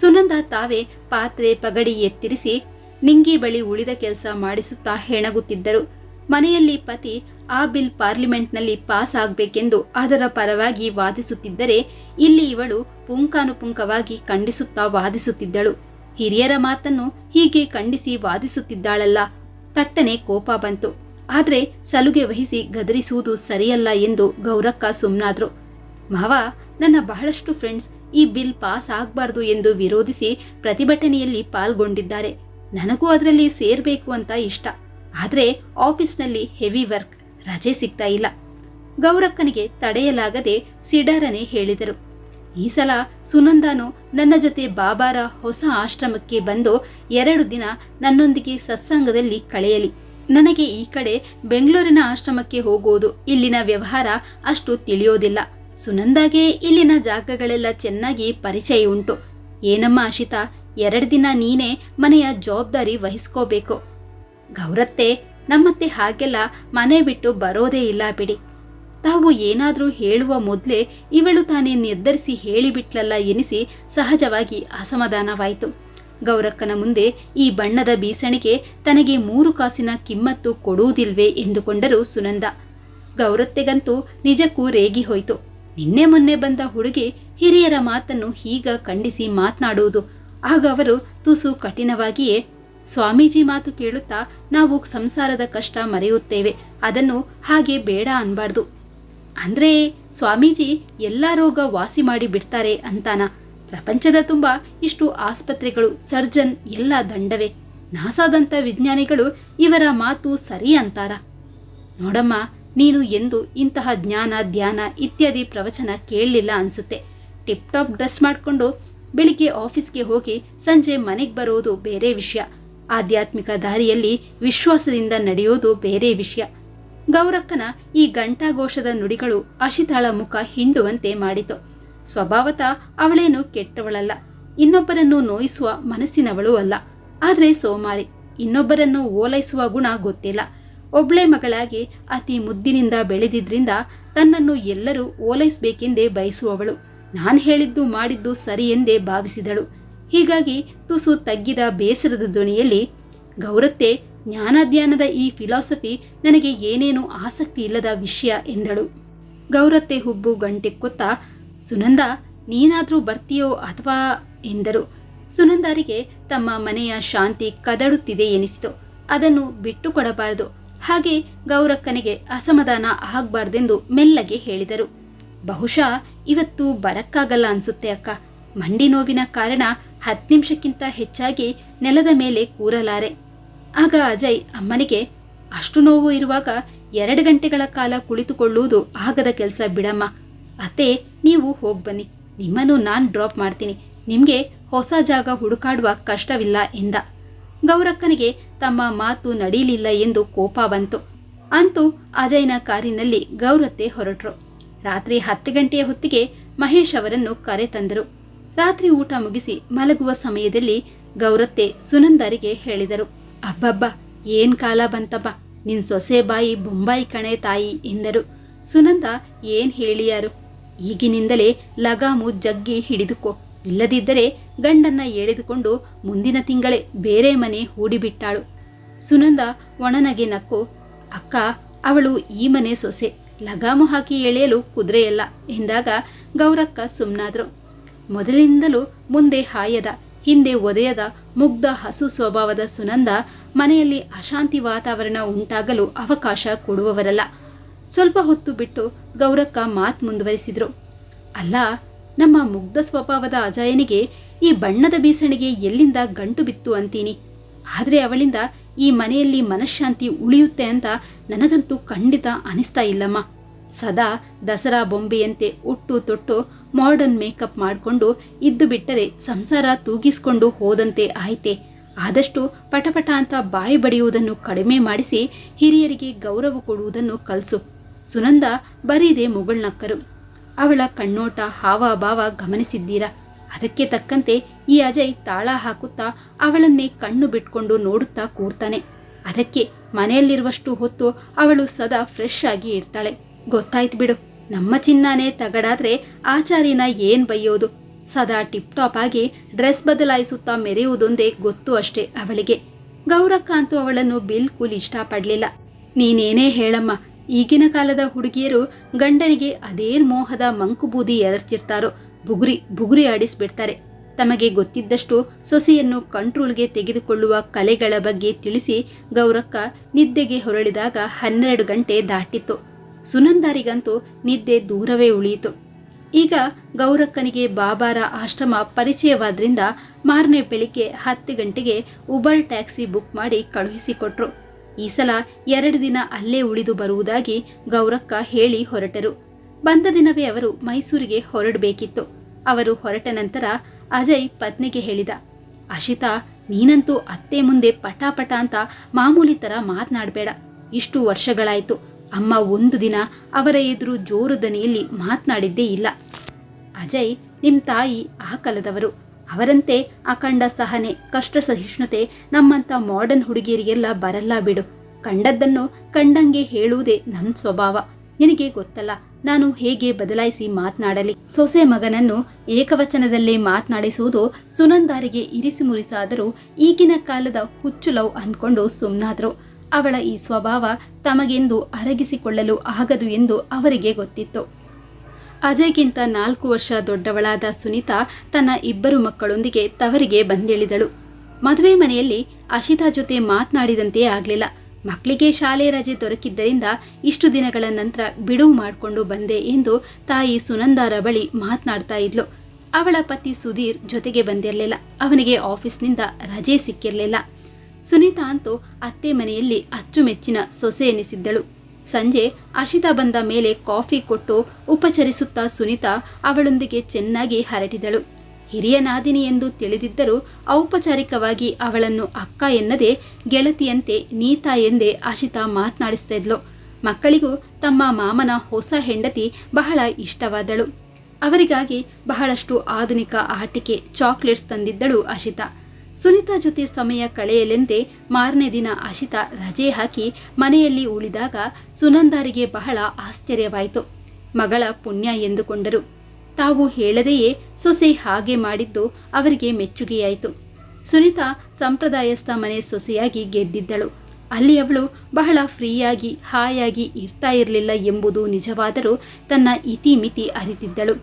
ಸುನಂದ ತಾವೇ ಪಾತ್ರೆ ಪಗಡಿ ಎತ್ತಿರಿಸಿ ನಿಂಗಿ ಬಳಿ ಉಳಿದ ಕೆಲಸ ಮಾಡಿಸುತ್ತಾ ಹೆಣಗುತ್ತಿದ್ದರು. ಮನೆಯಲ್ಲಿ ಪತಿ ಆ ಬಿಲ್ ಪಾರ್ಲಿಮೆಂಟ್ನಲ್ಲಿ ಪಾಸ್ ಆಗಬೇಕೆಂದು ಅದರ ಪರವಾಗಿ ವಾದಿಸುತ್ತಿದ್ದರೆ ಇಲ್ಲಿ ಇವಳು ಪುಂಕಾನುಪುಂಕವಾಗಿ ಖಂಡಿಸುತ್ತಾ ವಾದಿಸುತ್ತಿದ್ದಳು. ಹಿರಿಯರ ಮಾತನ್ನು ಹೀಗೆ ಖಂಡಿಸಿ ವಾದಿಸುತ್ತಿದ್ದಾಳಲ್ಲ. ತಟ್ಟನೆ ಕೋಪ ಬಂತು. ಆದರೆ ಸಲುಗೆ ವಹಿಸಿ ಗದರಿಸುವುದು ಸರಿಯಲ್ಲ ಎಂದು ಗೌರಕ್ಕ ಸುಮ್ನಾದ್ರು. ಮಾವ ನನ್ನ ಬಹಳಷ್ಟು ಫ್ರೆಂಡ್ಸ್ ಈ ಬಿಲ್ ಪಾಸ್ ಆಗಬಾರ್ದು ಎಂದು ವಿರೋಧಿಸಿ ಪ್ರತಿಭಟನೆಯಲ್ಲಿ ಪಾಲ್ಗೊಂಡಿದ್ದಾರೆ. ನನಗೂ ಅದರಲ್ಲಿ ಸೇರಬೇಕು ಅಂತ ಇಷ್ಟ. ಆದರೆ ಆಫೀಸ್ನಲ್ಲಿ ಹೆವಿ ವರ್ಕ್. ರಜೆ ಸಿಗ್ತಾ ಇಲ್ಲ. ಗೌರಕ್ಕನಿಗೆ ತಡೆಯಲಾಗದೆ ಸಿಡಾರನೆ ಹೇಳಿದರು. ಈ ಸಲ ಸುನಂದಾನು ನನ್ನ ಜೊತೆ ಬಾಬಾರ ಹೊಸ ಆಶ್ರಮಕ್ಕೆ ಬಂದು ಎರಡು ದಿನ ನನ್ನೊಂದಿಗೆ ಸತ್ಸಂಗದಲ್ಲಿ ಕಳೆಯಲಿ. ನನಗೆ ಈ ಕಡೆ ಬೆಂಗಳೂರಿನ ಆಶ್ರಮಕ್ಕೆ ಹೋಗೋದು ಇಲ್ಲಿನ ವ್ಯವಹಾರ ಅಷ್ಟು ತಿಳಿಯೋದಿಲ್ಲ. ಸುನಂದಾಗೆ ಇಲ್ಲಿನ ಜಾಗಗಳೆಲ್ಲ ಚೆನ್ನಾಗಿ ಪರಿಚಯ ಉಂಟು. ಏನಮ್ಮ ಆಶಿತಾ ಎರಡು ದಿನ ನೀನೇ ಮನೆಯ ಜವಾಬ್ದಾರಿ ವಹಿಸ್ಕೋಬೇಕು. ಗೌರತ್ತೆ ನಮ್ಮತ್ತೆ ಹಾಗೆಲ್ಲ ಮನೆ ಬಿಟ್ಟು ಬರೋದೇ ಇಲ್ಲ ಬಿಡಿ. ತಾವು ಏನಾದರೂ ಹೇಳುವ ಮೊದಲೇ ಇವಳು ತಾನೇ ನಿರ್ಧರಿಸಿ ಹೇಳಿಬಿಟ್ಲಲ್ಲ ಎನಿಸಿ ಸಹಜವಾಗಿ ಅಸಮಾಧಾನವಾಯಿತು. ಗೌರಕ್ಕನ ಮುಂದೆ ಈ ಬಣ್ಣದ ಬೀಸಣಿಗೆ ತನಗೆ ಮೂರು ಕಾಸಿನ ಕಿಮ್ಮತ್ತು ಕೊಡುವುದಿಲ್ವೇ ಎಂದುಕೊಂಡರು ಸುನಂದ. ಗೌರತ್ತೆಗಂತೂ ನಿಜಕ್ಕೂ ರೇಗಿ ಹೋಯಿತು. ನಿನ್ನೆ ಮೊನ್ನೆ ಬಂದ ಹುಡುಗಿ ಹಿರಿಯರ ಮಾತನ್ನು ಹೀಗ ಖಂಡಿಸಿ ಮಾತನಾಡುವುದು. ಆಗ ಅವರು ತುಸು ಕಠಿಣವಾಗಿಯೇ ಸ್ವಾಮೀಜಿ ಮಾತು ಕೇಳುತ್ತಾ ನಾವು ಸಂಸಾರದ ಕಷ್ಟ ಮರೆಯುತ್ತೇವೆ. ಅದನ್ನು ಹಾಗೆ ಬೇಡ ಅನ್ಬಾರ್ದು. ಅಂದ್ರೆ ಸ್ವಾಮೀಜಿ ಎಲ್ಲ ರೋಗ ವಾಸಿ ಮಾಡಿ ಬಿಡ್ತಾರೆ ಅಂತಾನ? ಪ್ರಪಂಚದ ತುಂಬ ಇಷ್ಟು ಆಸ್ಪತ್ರೆಗಳು, ಸರ್ಜನ್ ಎಲ್ಲ ದಂಡವೇ. ನಾಸಾದಂಥ ವಿಜ್ಞಾನಿಗಳು ಇವರ ಮಾತು ಸರಿ ಅಂತಾರ? ನೋಡಮ್ಮ, ನೀನು ಎಂದು ಇಂತಹ ಜ್ಞಾನ, ಧ್ಯಾನ ಇತ್ಯಾದಿ ಪ್ರವಚನ ಕೇಳಲಿಲ್ಲ ಅನ್ಸುತ್ತೆ. ಟಿಪ್ ಟಾಪ್ ಡ್ರೆಸ್ ಮಾಡಿಕೊಂಡು ಬೆಳಿಗ್ಗೆ ಆಫೀಸ್ಗೆ ಹೋಗಿ ಸಂಜೆ ಮನೆಗೆ ಬರೋದು ಬೇರೆ ವಿಷಯ. ಆಧ್ಯಾತ್ಮಿಕ ದಾರಿಯಲ್ಲಿ ವಿಶ್ವಾಸದಿಂದ ನಡೆಯೋದು ಬೇರೆ ವಿಷಯ. ಗೌರಕ್ಕನ ಈ ಘಂಟಾಘೋಷದ ನುಡಿಗಳು ಅಶಿತಾಳ ಮುಖ ಹಿಂಡುವಂತೆ ಮಾಡಿತು. ಸ್ವಭಾವತ ಅವಳೇನು ಕೆಟ್ಟವಳಲ್ಲ. ಇನ್ನೊಬ್ಬರನ್ನು ನೋಯಿಸುವ ಮನಸ್ಸಿನವಳು ಅಲ್ಲ. ಆದರೆ ಸೋಮಾರಿ. ಇನ್ನೊಬ್ಬರನ್ನು ಓಲೈಸುವ ಗುಣ ಗೊತ್ತಿಲ್ಲ. ಒಬ್ಳೆ ಮಗಳಾಗಿ ಅತಿ ಮುದ್ದಿನಿಂದ ಬೆಳೆದಿದ್ರಿಂದ ತನ್ನನ್ನು ಎಲ್ಲರೂ ಓಲೈಸಬೇಕೆಂದೇ ಬಯಸುವವಳು. ನಾನು ಹೇಳಿದ್ದು ಮಾಡಿದ್ದು ಸರಿ ಎಂದೇ ಭಾವಿಸಿದಳು. ಹೀಗಾಗಿ ತುಸು ತಗ್ಗಿದ ಬೇಸರದ ಧ್ವನಿಯಲ್ಲಿ, ಗೌರತ್ತೆ ಜ್ಞಾನಧ್ಯಾನದ ಈ ಫಿಲಾಸಫಿ ನನಗೆ ಏನೇನೂ ಆಸಕ್ತಿ ಇಲ್ಲದ ವಿಷಯ ಎಂದಳು. ಗೌರತ್ತೆ ಹುಬ್ಬು ಗಂಟೆಕ್ಕೊತ್ತಾ ಸುನಂದ, ನೀನಾದರೂ ಬರ್ತೀಯೋ ಅಥವಾ? ಎಂದರು. ಸುನಂದಾರಿಗೆ ತಮ್ಮ ಮನೆಯ ಶಾಂತಿ ಕದಡುತ್ತಿದೆ ಎನಿಸಿತು. ಅದನ್ನು ಬಿಟ್ಟು ಕೊಡಬಾರದು ಹಾಗೆ ಗೌರಕ್ಕನಿಗೆ ಅಸಮಾಧಾನ ಆಗಬಾರ್ದೆಂದು ಮೆಲ್ಲಗೆ ಹೇಳಿದರು. ಬಹುಶಃ ಇವತ್ತು ಬರಕ್ಕಾಗಲ್ಲ ಅನ್ಸುತ್ತೆ ಅಕ್ಕ. ಮಂಡಿ ನೋವಿನ ಕಾರಣ ಹತ್ತು ನಿಮಿಷಕ್ಕಿಂತ ಹೆಚ್ಚಾಗಿ ನೆಲದ ಮೇಲೆ ಕೂರಲಾರೆ. ಆಗ ಅಜಯ್ ಅಮ್ಮನಿಗೆ, ಅಷ್ಟು ನೋವು ಇರುವಾಗ ಎರಡು ಗಂಟೆಗಳ ಕಾಲ ಕುಳಿತುಕೊಳ್ಳುವುದು ಆಗದ ಕೆಲಸ ಬಿಡಮ್ಮ. ಅತ್ತೆ, ನೀವು ಹೋಗ್ಬನ್ನಿ ನಿಮ್ಮನ್ನು ನಾನು ಡ್ರಾಪ್ ಮಾಡ್ತೀನಿ. ನಿಮಗೆ ಹೊಸ ಜಾಗ ಹುಡುಕಾಡುವ ಕಷ್ಟವಿಲ್ಲ ಎಂದ. ಗೌರಕ್ಕನಿಗೆ, ತಮ್ಮ ಮಾತು ನಡೀಲಿಲ್ಲ ಎಂದು ಕೋಪ ಬಂತು. ಅಂತೂ ಅಜಯ್ನ ಕಾರಿನಲ್ಲಿ ಗೌರತ್ತೆ ಹೊರಟರು. ರಾತ್ರಿ ಹತ್ತು ಗಂಟೆಯ ಹೊತ್ತಿಗೆ ಮಹೇಶ್ ಅವರನ್ನು ಕರೆತಂದರು ರಾತ್ರಿ ಊಟ ಮುಗಿಸಿ ಮಲಗುವ ಸಮಯದಲ್ಲಿ ಗೌರತ್ತೆ ಸುನಂದರಿಗೆ ಹೇಳಿದರು, ಅಬ್ಬಬ್ಬ, ಏನ್ ಕಾಲ ಬಂತಬ್ಬ ನಿನ್ ಸೊಸೆ ಬಾಯಿ ಬೊಂಬಾಯಿ ಕಣೆ ತಾಯಿ ಎಂದರು. ಸುನಂದ ಏನ್ ಹೇಳಿಯಾರು ಈಗಿನಿಂದಲೇ ಲಗಾಮು ಜಗ್ಗಿ ಹಿಡಿದುಕೋ. ಇಲ್ಲದಿದ್ದರೆ ಗಂಡನ್ನ ಎಳೆದುಕೊಂಡು ಮುಂದಿನ ತಿಂಗಳೇ ಬೇರೆ ಮನೆ ಹೂಡಿಬಿಟ್ಟಾಳು. ಸುನಂದ ಒಣನಗೆ ನಕ್ಕು, ಅಕ್ಕ, ಅವಳು ಈ ಮನೆ ಸೊಸೆ. ಲಗಾಮು ಹಾಕಿ ಎಳೆಯಲು ಕುದುರೆಯಲ್ಲ ಎಂದಾಗ ಗೌರಕ್ಕ ಸುಮ್ನಾದ್ರು. ಮೊದಲಿನಿಂದಲೂ ಮುಂದೆ ಹಾಯದ, ಹಿಂದೆ ಒದೆಯದ, ಮುಗ್ಧ ಹಸು ಸ್ವಭಾವದ ಸುನಂದ ಮನೆಯಲ್ಲಿ ಅಶಾಂತಿ ವಾತಾವರಣ ಉಂಟಾಗಲು ಅವಕಾಶ ಕೊಡುವವರಲ್ಲ. ಸ್ವಲ್ಪ ಹೊತ್ತು ಬಿಟ್ಟು ಗೌರಕ್ಕ ಮಾತ್ ಮುಂದುವರಿಸಿದ್ರು. ಅಲ್ಲ, ನಮ್ಮ ಮುಗ್ಧ ಸ್ವಭಾವದ ಅಜಯನಿಗೆ ಈ ಬಣ್ಣದ ಬೀಸಣಿಗೆ ಎಲ್ಲಿಂದ ಗಂಟು ಬಿತ್ತು ಅಂತೀನಿ? ಆದ್ರೆ ಅವಳಿಂದ ಈ ಮನೆಯಲ್ಲಿ ಮನಃಶಾಂತಿ ಉಳಿಯುತ್ತೆ ಅಂತ ನನಗಂತೂ ಖಂಡಿತ ಅನಿಸ್ತಾ ಇಲ್ಲಮ್ಮ. ಸದಾ ದಸರಾ ಬೊಂಬೆಯಂತೆ ಉಟ್ಟು ತೊಟ್ಟು ಮಾಡರ್ನ್ ಮೇಕಪ್ ಮಾಡಿಕೊಂಡು ಇದ್ದು ಬಿಟ್ಟರೆ ಸಂಸಾರ ತೂಗಿಸ್ಕೊಂಡು ಹೋದಂತೆ ಆಯ್ತೆ. ಆದಷ್ಟು ಪಟಪಟ ಅಂತ ಬಾಯಿ ಬಡಿಯುವುದನ್ನು ಕಡಿಮೆ ಮಾಡಿಸಿ ಹಿರಿಯರಿಗೆ ಗೌರವ ಕೊಡುವುದನ್ನು ಕಲಸು. ಸುನಂದ ಬರೀದೆ ಮುಗುಳ್ನಕ್ಕರು ಅವಳ ಕಣ್ಣೋಟ ಹಾವಭಾವ ಗಮನಿಸಿದ್ದೀರಾ? ಅದಕ್ಕೆ ತಕ್ಕಂತೆ ಈ ಅಜಯ್ ತಾಳ ಹಾಕುತ್ತಾ ಅವಳನ್ನೇ ಕಣ್ಣು ಬಿಟ್ಕೊಂಡು ನೋಡುತ್ತಾ ಕೂರ್ತಾನೆ. ಅದಕ್ಕೆ ಮನೆಯಲ್ಲಿರುವಷ್ಟು ಹೊತ್ತು ಅವಳು ಸದಾ ಫ್ರೆಶ್ ಆಗಿ ಇರ್ತಾಳೆ. ಗೊತ್ತಾಯ್ತು ಬಿಡು. ನಮ್ಮ ಚಿನ್ನಾನೇ ತಗಡಾದ್ರೆ ಆಚಾರಿನ ಏನ್ ಬೈಯೋದು? ಸದಾ ಟಿಪ್ ಟಾಪ್ ಆಗಿ ಡ್ರೆಸ್ ಬದಲಾಯಿಸುತ್ತಾ ಮೆರೆಯುವುದೊಂದೇ ಗೊತ್ತು ಅಷ್ಟೇ ಅವಳಿಗೆ. ಗೌರಕ್ಕ ಅಂತೂ ಅವಳನ್ನು ಬಿಲ್ಕುಲ್ ಇಷ್ಟಪಡಲಿಲ್ಲ. ನೀನೇನೇ ಹೇಳಮ್ಮ, ಈಗಿನ ಕಾಲದ ಹುಡುಗಿಯರು ಗಂಡನಿಗೆ ಅದೇನ್ ಮೋಹದ ಮಂಕುಬೂದಿ ಎರಚಿರ್ತಾರೋ, ಬುಗುರಿ ಬುಗುರಿ ಆಡಿಸ್ಬಿಡ್ತಾರೆ. ತಮಗೆ ಗೊತ್ತಿದ್ದಷ್ಟು ಸೊಸೆಯನ್ನು ಕಂಟ್ರೋಲ್ಗೆ ತೆಗೆದುಕೊಳ್ಳುವ ಕಲೆಗಳ ಬಗ್ಗೆ ತಿಳಿಸಿ ಗೌರಕ್ಕ ನಿದ್ದೆಗೆ ಹೊರಳಿದಾಗ ಹನ್ನೆರಡು ಗಂಟೆ ದಾಟಿತ್ತು. ಸುನಂದಾರಿಗಂತೂ ನಿದ್ದೆ ದೂರವೇ ಉಳಿಯಿತು. ಈಗ ಗೌರಕ್ಕನಿಗೆ ಬಾಬಾರ ಆಶ್ರಮ ಪರಿಚಯವಾದ್ರಿಂದ ಮಾರನೇ ಬೆಳಿಗ್ಗೆ ಹತ್ತು ಗಂಟೆಗೆ ಉಬರ್ ಟ್ಯಾಕ್ಸಿ ಬುಕ್ ಮಾಡಿ ಕಳುಹಿಸಿಕೊಟ್ರು. ಈ ಸಲ ಎರಡು ದಿನ ಅಲ್ಲೇ ಉಳಿದು ಬರುವುದಾಗಿ ಗೌರಕ್ಕ ಹೇಳಿ ಹೊರಟರು. ಬಂದ ದಿನವೇ ಅವರು ಮೈಸೂರಿಗೆ ಹೊರಡಬೇಕಿತ್ತು. ಅವರು ಹೊರಟ ನಂತರ ಅಜಯ್ ಪತ್ನಿಗೆ ಹೇಳಿದ, ಅಶಿತಾ, ನೀನಂತೂ ಅತ್ತೆ ಮುಂದೆ ಪಟಾಪಟ ಅಂತ ಮಾಮೂಲಿ ಥರ ಮಾತನಾಡಬೇಡ. ಇಷ್ಟು ವರ್ಷಗಳಾಯ್ತು. ಅಮ್ಮ ಒಂದು ದಿನ ಅವರ ಎದುರು ಜೋರು ದನಿಯಲ್ಲಿ ಮಾತನಾಡಿದ್ದೇ ಇಲ್ಲ. ಅಜಯ್ ನಿಮ್ ತಾಯಿ ಆ ಕಾಲದವರು. ಅವರಂತೆ ಅಖಂಡ ಸಹನೆ, ಕಷ್ಟ ಸಹಿಷ್ಣುತೆ ನಮ್ಮಂತ ಮಾಡರ್ನ್ ಹುಡುಗಿಯರಿಗೆಲ್ಲ ಬರಲ್ಲ ಬಿಡು. ಕಂಡದ್ದನ್ನು ಕಂಡಂಗೆ ಹೇಳುವುದೇ ನಮ್ ಸ್ವಭಾವ. ನಿನಗೆ ಗೊತ್ತಲ್ಲ, ನಾನು ಹೇಗೆ ಬದಲಾಯಿಸಿ ಮಾತನಾಡಲಿ? ಸೊಸೆ ಮಗನನ್ನು ಏಕವಚನದಲ್ಲೇ ಮಾತನಾಡಿಸುವುದು ಸುನಂದಾರಿಗೆ ಇರಿಸಿ ಮುರಿಸಾದರೂ ಈಗಿನ ಕಾಲದ ಹುಚ್ಚು ಲವ್ ಅಂದ್ಕೊಂಡು ಸುಮ್ಮನಾದ್ರು ಅವಳ ಈ ಸ್ವಭಾವ ತಮಗೆಂದು ಅರಗಿಸಿಕೊಳ್ಳಲು ಆಗದು ಎಂದು ಅವರಿಗೆ ಗೊತ್ತಿತ್ತು. ಅಜಯ್ಗಿಂತ ನಾಲ್ಕು ವರ್ಷ ದೊಡ್ಡವಳಾದ ಸುನೀತಾ ತನ್ನ ಇಬ್ಬರು ಮಕ್ಕಳೊಂದಿಗೆ ತವರಿಗೆ ಬಂದಿಳಿದಳು. ಮದುವೆ ಮನೆಯಲ್ಲಿ ಅಶಿತಾ ಜೊತೆ ಮಾತನಾಡಿದಂತೆ ಆಗಲಿಲ್ಲ. ಮಕ್ಕಳಿಗೆ ಶಾಲೆ ರಜೆ ದೊರಕಿದ್ದರಿಂದ ಇಷ್ಟು ದಿನಗಳ ನಂತರ ಬಿಡುವು ಮಾಡಿಕೊಂಡು ಬಂದೆ ಎಂದು ತಾಯಿ ಸುನಂದಾರ ಬಳಿ ಮಾತನಾಡ್ತಾ ಇದ್ಲು. ಅವಳ ಪತಿ ಸುಧೀರ್ ಜೊತೆಗೆ ಬಂದಿರಲಿಲ್ಲ. ಅವನಿಗೆ ಆಫೀಸ್ನಿಂದ ರಜೆ ಸಿಕ್ಕಿರಲಿಲ್ಲ. ಸುನೀತಾ ಅಂತೂ ಅತ್ತೆ ಮನೆಯಲ್ಲಿ ಅಚ್ಚುಮೆಚ್ಚಿನ ಸೊಸೆ ಎನಿಸಿದ್ದಳು. ಸಂಜೆ ಅಶಿತಾ ಬಂದ ಮೇಲೆ ಕಾಫಿ ಕೊಟ್ಟು ಉಪಚರಿಸುತ್ತಾ ಸುನೀತಾ ಅವಳೊಂದಿಗೆ ಚೆನ್ನಾಗಿ ಹರಟಿದಳು. ಹಿರಿಯ ನಾದಿನಿ ಎಂದು ತಿಳಿದಿದ್ದರೂ ಔಪಚಾರಿಕವಾಗಿ ಅವಳನ್ನು ಅಕ್ಕ ಎನ್ನದೆ ಗೆಳತಿಯಂತೆ ನೀತಾ ಎಂದೇ ಅಶಿತಾ ಮಾತನಾಡಿಸ್ತಾ ಇದ್ಲು. ಮಕ್ಕಳಿಗೂ ತಮ್ಮ ಮಾಮನ ಹೊಸ ಹೆಂಡತಿ ಬಹಳ ಇಷ್ಟವಾದಳು. ಅವರಿಗಾಗಿ ಬಹಳಷ್ಟು ಆಧುನಿಕ ಆಟಿಕೆ, ಚಾಕ್ಲೇಟ್ಸ್ ತಂದಿದ್ದಳು ಅಶಿತಾ. ಸುನೀತಾ ಜೊತೆ ಸಮಯ ಕಳೆಯಲೆಂದೇ ಮಾರನೇ ದಿನ ಆಶಿತಾ ರಜೆ ಹಾಕಿ ಮನೆಯಲ್ಲಿ ಉಳಿದಾಗ ಸುನಂದಾರಿಗೆ ಬಹಳ ಆಶ್ಚರ್ಯವಾಯಿತು. ಮಗಳ ಪುಣ್ಯ ಎಂದುಕೊಂಡರು. ತಾವು ಹೇಳದೆಯೇ ಸೊಸೆ ಹಾಗೆ ಮಾಡಿದ್ದು ಅವರಿಗೆ ಮೆಚ್ಚುಗೆಯಾಯಿತು. ಸುನೀತಾ ಸಂಪ್ರದಾಯಸ್ಥ ಮನೆ ಸೊಸೆಯಾಗಿ ಗೆದ್ದಿದ್ದಳು. ಅಲ್ಲಿ ಅವಳು ಬಹಳ ಫ್ರೀಯಾಗಿ, ಹಾಯಾಗಿ ಇರ್ತಾ ಇರಲಿಲ್ಲ ಎಂಬುದು ನಿಜವಾದರೂ ತನ್ನ ಇತಿಮಿತಿ ಅರಿತಿದ್ದಳು.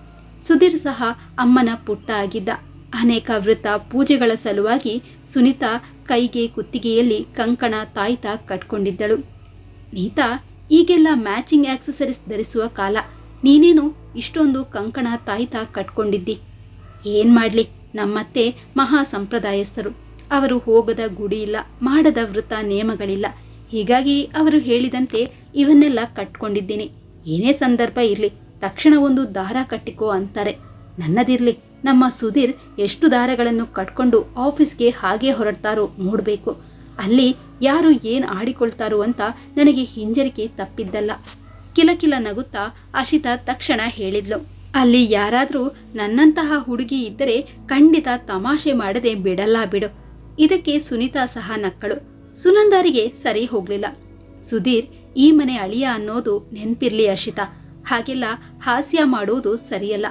ಸುಧೀರ್ ಸಹ ಅಮ್ಮನ ಪುಟ್ಟ ಆಗಿದ್ದ. ಅನೇಕ ವೃತ್ತ ಪೂಜೆಗಳ ಸಲುವಾಗಿ ಸುನೀತಾ ಕೈಗೆ ಕುತ್ತಿಗೆಯಲ್ಲಿ ಕಂಕಣ ತಾಯ್ತಾ ಕಟ್ಕೊಂಡಿದ್ದಳು. ನೀತಾ, ಈಗೆಲ್ಲ ಮ್ಯಾಚಿಂಗ್ ಆಕ್ಸೆಸರೀಸ್ ಧರಿಸುವ ಕಾಲ. ನೀನೇನು ಇಷ್ಟೊಂದು ಕಂಕಣ ತಾಯ್ತಾ ಕಟ್ಕೊಂಡಿದ್ದಿ? ಏನ್ ಮಾಡ್ಲಿ? ನಮ್ಮತ್ತೆ ಮಹಾ ಸಂಪ್ರದಾಯಸ್ಥರು. ಅವರು ಹೋಗದ ಗುಡಿ ಇಲ್ಲ, ಮಾಡದ ವೃತ್ತ ನಿಯಮಗಳಿಲ್ಲ. ಹೀಗಾಗಿ ಅವರು ಹೇಳಿದಂತೆ ಇವನ್ನೆಲ್ಲ ಕಟ್ಕೊಂಡಿದ್ದೀನಿ. ಏನೇ ಸಂದರ್ಭ ಇರಲಿ, ತಕ್ಷಣ ಒಂದು ದಾರ ಕಟ್ಟಿಕೋ ಅಂತಾರೆ. ನನ್ನದಿರ್ಲಿ. ನಮ್ಮ ಸುಧೀರ್ ಎಷ್ಟು ದಾರಗಳನ್ನು ಕಟ್ಕೊಂಡು ಆಫೀಸ್ಗೆ ಹಾಗೆ ಹೊರಡ್ತಾರೋ ನೋಡಬೇಕು. ಅಲ್ಲಿ ಯಾರು ಏನು ಆಡಿಕೊಳ್ತಾರೋ ಅಂತ ನನಗೆ ಹಿಂಜರಿಕೆ ತಪ್ಪಿದ್ದಲ್ಲ. ಕಿಲಕಿಲ ನಗುತ್ತಾ ಅಶಿತಾ ತಕ್ಷಣ ಹೇಳಿದ್ಲು, ಅಲ್ಲಿ ಯಾರಾದರೂ ನನ್ನಂತಹ ಹುಡುಗಿ ಇದ್ದರೆ ಖಂಡಿತ ತಮಾಷೆ ಮಾಡದೆ ಬಿಡಲ್ಲ ಬಿಡು. ಇದಕ್ಕೆ ಸುನೀತಾ ಸಹ ನಕ್ಕಳು, ಸುನಂದಾರಿಗೆ ಸರಿ ಹೋಗ್ಲಿಲ್ಲ. ಸುಧೀರ್, ಈ ಮನೆ ಅಳಿಯ ಅನ್ನೋದು ನೆನ್ಪಿರ್ಲಿ ಅಶಿತಾ, ಹಾಗೆಲ್ಲ ಹಾಸ್ಯ ಮಾಡುವುದು ಸರಿಯಲ್ಲ.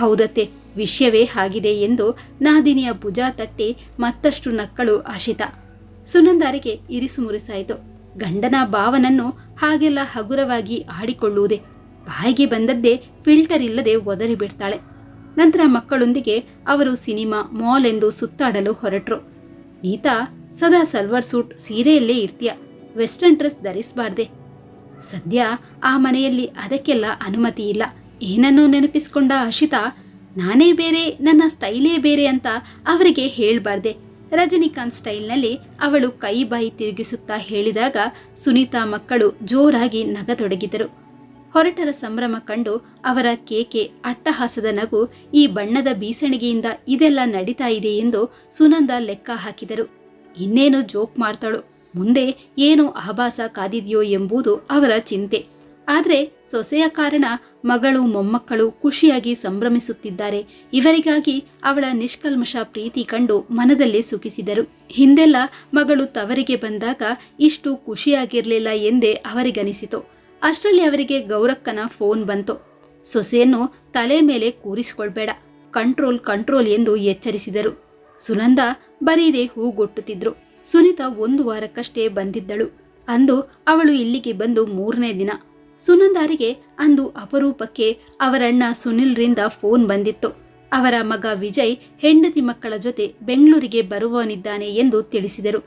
ಹೌದತ್ತೆ ವಿಷಯವೇ ಆಗಿದೆ ಎಂದು ನಾದಿನಿಯ ಭುಜ ತಟ್ಟಿ ಮತ್ತಷ್ಟು ನಕ್ಕಳು ಆಶಿತ. ಸುನಂದಾರಿಗೆ ಇರಿಸು ಮುರಿಸಾಯಿತು. ಗಂಡನ ಭಾವನನ್ನು ಹಾಗೆಲ್ಲ ಹಗುರವಾಗಿ ಆಡಿಕೊಳ್ಳುವುದೇ. ಬಾಯಿಗೆ ಬಂದದ್ದೇ ಫಿಲ್ಟರ್ ಇಲ್ಲದೆ ಒದರಿ ಬಿಡ್ತಾಳೆ. ನಂತರ ಮಕ್ಕಳೊಂದಿಗೆ ಅವರು ಸಿನಿಮಾ, ಮಾಲ್ ಎಂದು ಸುತ್ತಾಡಲು ಹೊರಟ್ರು. ನೀತಾ, ಸದಾ ಸಲ್ವರ್ ಸೂಟ್, ಸೀರೆಯಲ್ಲೇ ಇರ್ತೀಯ. ವೆಸ್ಟರ್ನ್ ಡ್ರೆಸ್ ಧರಿಸಬಾರ್ದೆ. ಸದ್ಯ ಆ ಮನೆಯಲ್ಲಿ ಅದಕ್ಕೆಲ್ಲ ಅನುಮತಿ ಇಲ್ಲ. ಏನನ್ನೂ ನೆನಪಿಸ್ಕೊಂಡ ಅಶಿತಾ ನಾನೇ ಬೇರೆ, ನನ್ನ ಸ್ಟೈಲೇ ಬೇರೆ ಅಂತ ಅವರಿಗೆ ಹೇಳಬಾರ್ದೆ. ರಜನಿಕಾಂತ್ ಸ್ಟೈಲ್ನಲ್ಲಿ ಅವಳು ಕೈ ಬಾಯಿ ತಿರುಗಿಸುತ್ತಾ ಹೇಳಿದಾಗ ಸುನೀತಾ ಮಕ್ಕಳು ಜೋರಾಗಿ ನಗತೊಡಗಿದರು. ಹೊರಟರ ಸಂಭ್ರಮ ಕಂಡು ಅವರ ಕೇಕೆ, ಅಟ್ಟಹಾಸದ ನಗು, ಈ ಬಣ್ಣದ ಬೀಸಣಿಗೆಯಿಂದ ಇದೆಲ್ಲ ನಡೀತಾ ಇದೆ ಎಂದು ಸುನಂದ ಲೆಕ್ಕ ಹಾಕಿದರು. ಇನ್ನೇನು ಜೋಕ್ ಮಾಡ್ತಾಳು, ಮುಂದೆ ಏನು ಆಭಾಸ ಕಾದಿದೆಯೋ ಎಂಬುದು ಅವರ ಚಿಂತೆ. ಆದರೆ ಸೊಸೆಯ ಕಾರಣ ಮಗಳು, ಮೊಮ್ಮಕ್ಕಳು ಖುಷಿಯಾಗಿ ಸಂಭ್ರಮಿಸುತ್ತಿದ್ದಾರೆ. ಇವರಿಗಾಗಿ ಅವಳ ನಿಷ್ಕಲ್ಮಶ ಪ್ರೀತಿ ಕಂಡು ಮನದಲ್ಲೇ ಸುಖಿಸಿದರು. ಹಿಂದೆಲ್ಲ ಮಗಳು ತವರಿಗೆ ಬಂದಾಗ ಇಷ್ಟು ಖುಷಿಯಾಗಿರಲಿಲ್ಲ ಎಂದೇ ಅವರಿಗನಿಸಿತು. ಅಷ್ಟರಲ್ಲಿ ಅವರಿಗೆ ಗೌರಕ್ಕನ ಫೋನ್ ಬಂತು. ಸೊಸೆಯನ್ನು ತಲೆ ಮೇಲೆ ಕೂರಿಸಿಕೊಳ್ಬೇಡ, ಕಂಟ್ರೋಲ್ ಕಂಟ್ರೋಲ್ ಎಂದು ಎಚ್ಚರಿಸಿದರು. ಸುನಂದ ಬರೀದೆ ಹೂಗೊಟ್ಟುತ್ತಿದ್ರು ಸುನೀತಾ ಒಂದು ವಾರಕ್ಕಷ್ಟೇ ಬಂದಿದ್ದಳು. ಅಂದು ಅವಳು ಇಲ್ಲಿಗೆ ಬಂದು ಮೂರನೇ ದಿನ. ಸುನಂದಾರಿಗೆ ಅಂದು ಅಪರೂಪಕ್ಕೆ ಅವರಣ್ಣ ಸುನಿಲ್ರಿಂದ ಫೋನ್ ಬಂದಿತ್ತು. ಅವರ ಮಗ ವಿಜಯ್ ಹೆಂಡತಿ ಮಕ್ಕಳ ಜೊತೆ ಬೆಂಗಳೂರಿಗೆ ಬರುವವನಿದ್ದಾನೆ ಎಂದು ತಿಳಿಸಿದರು.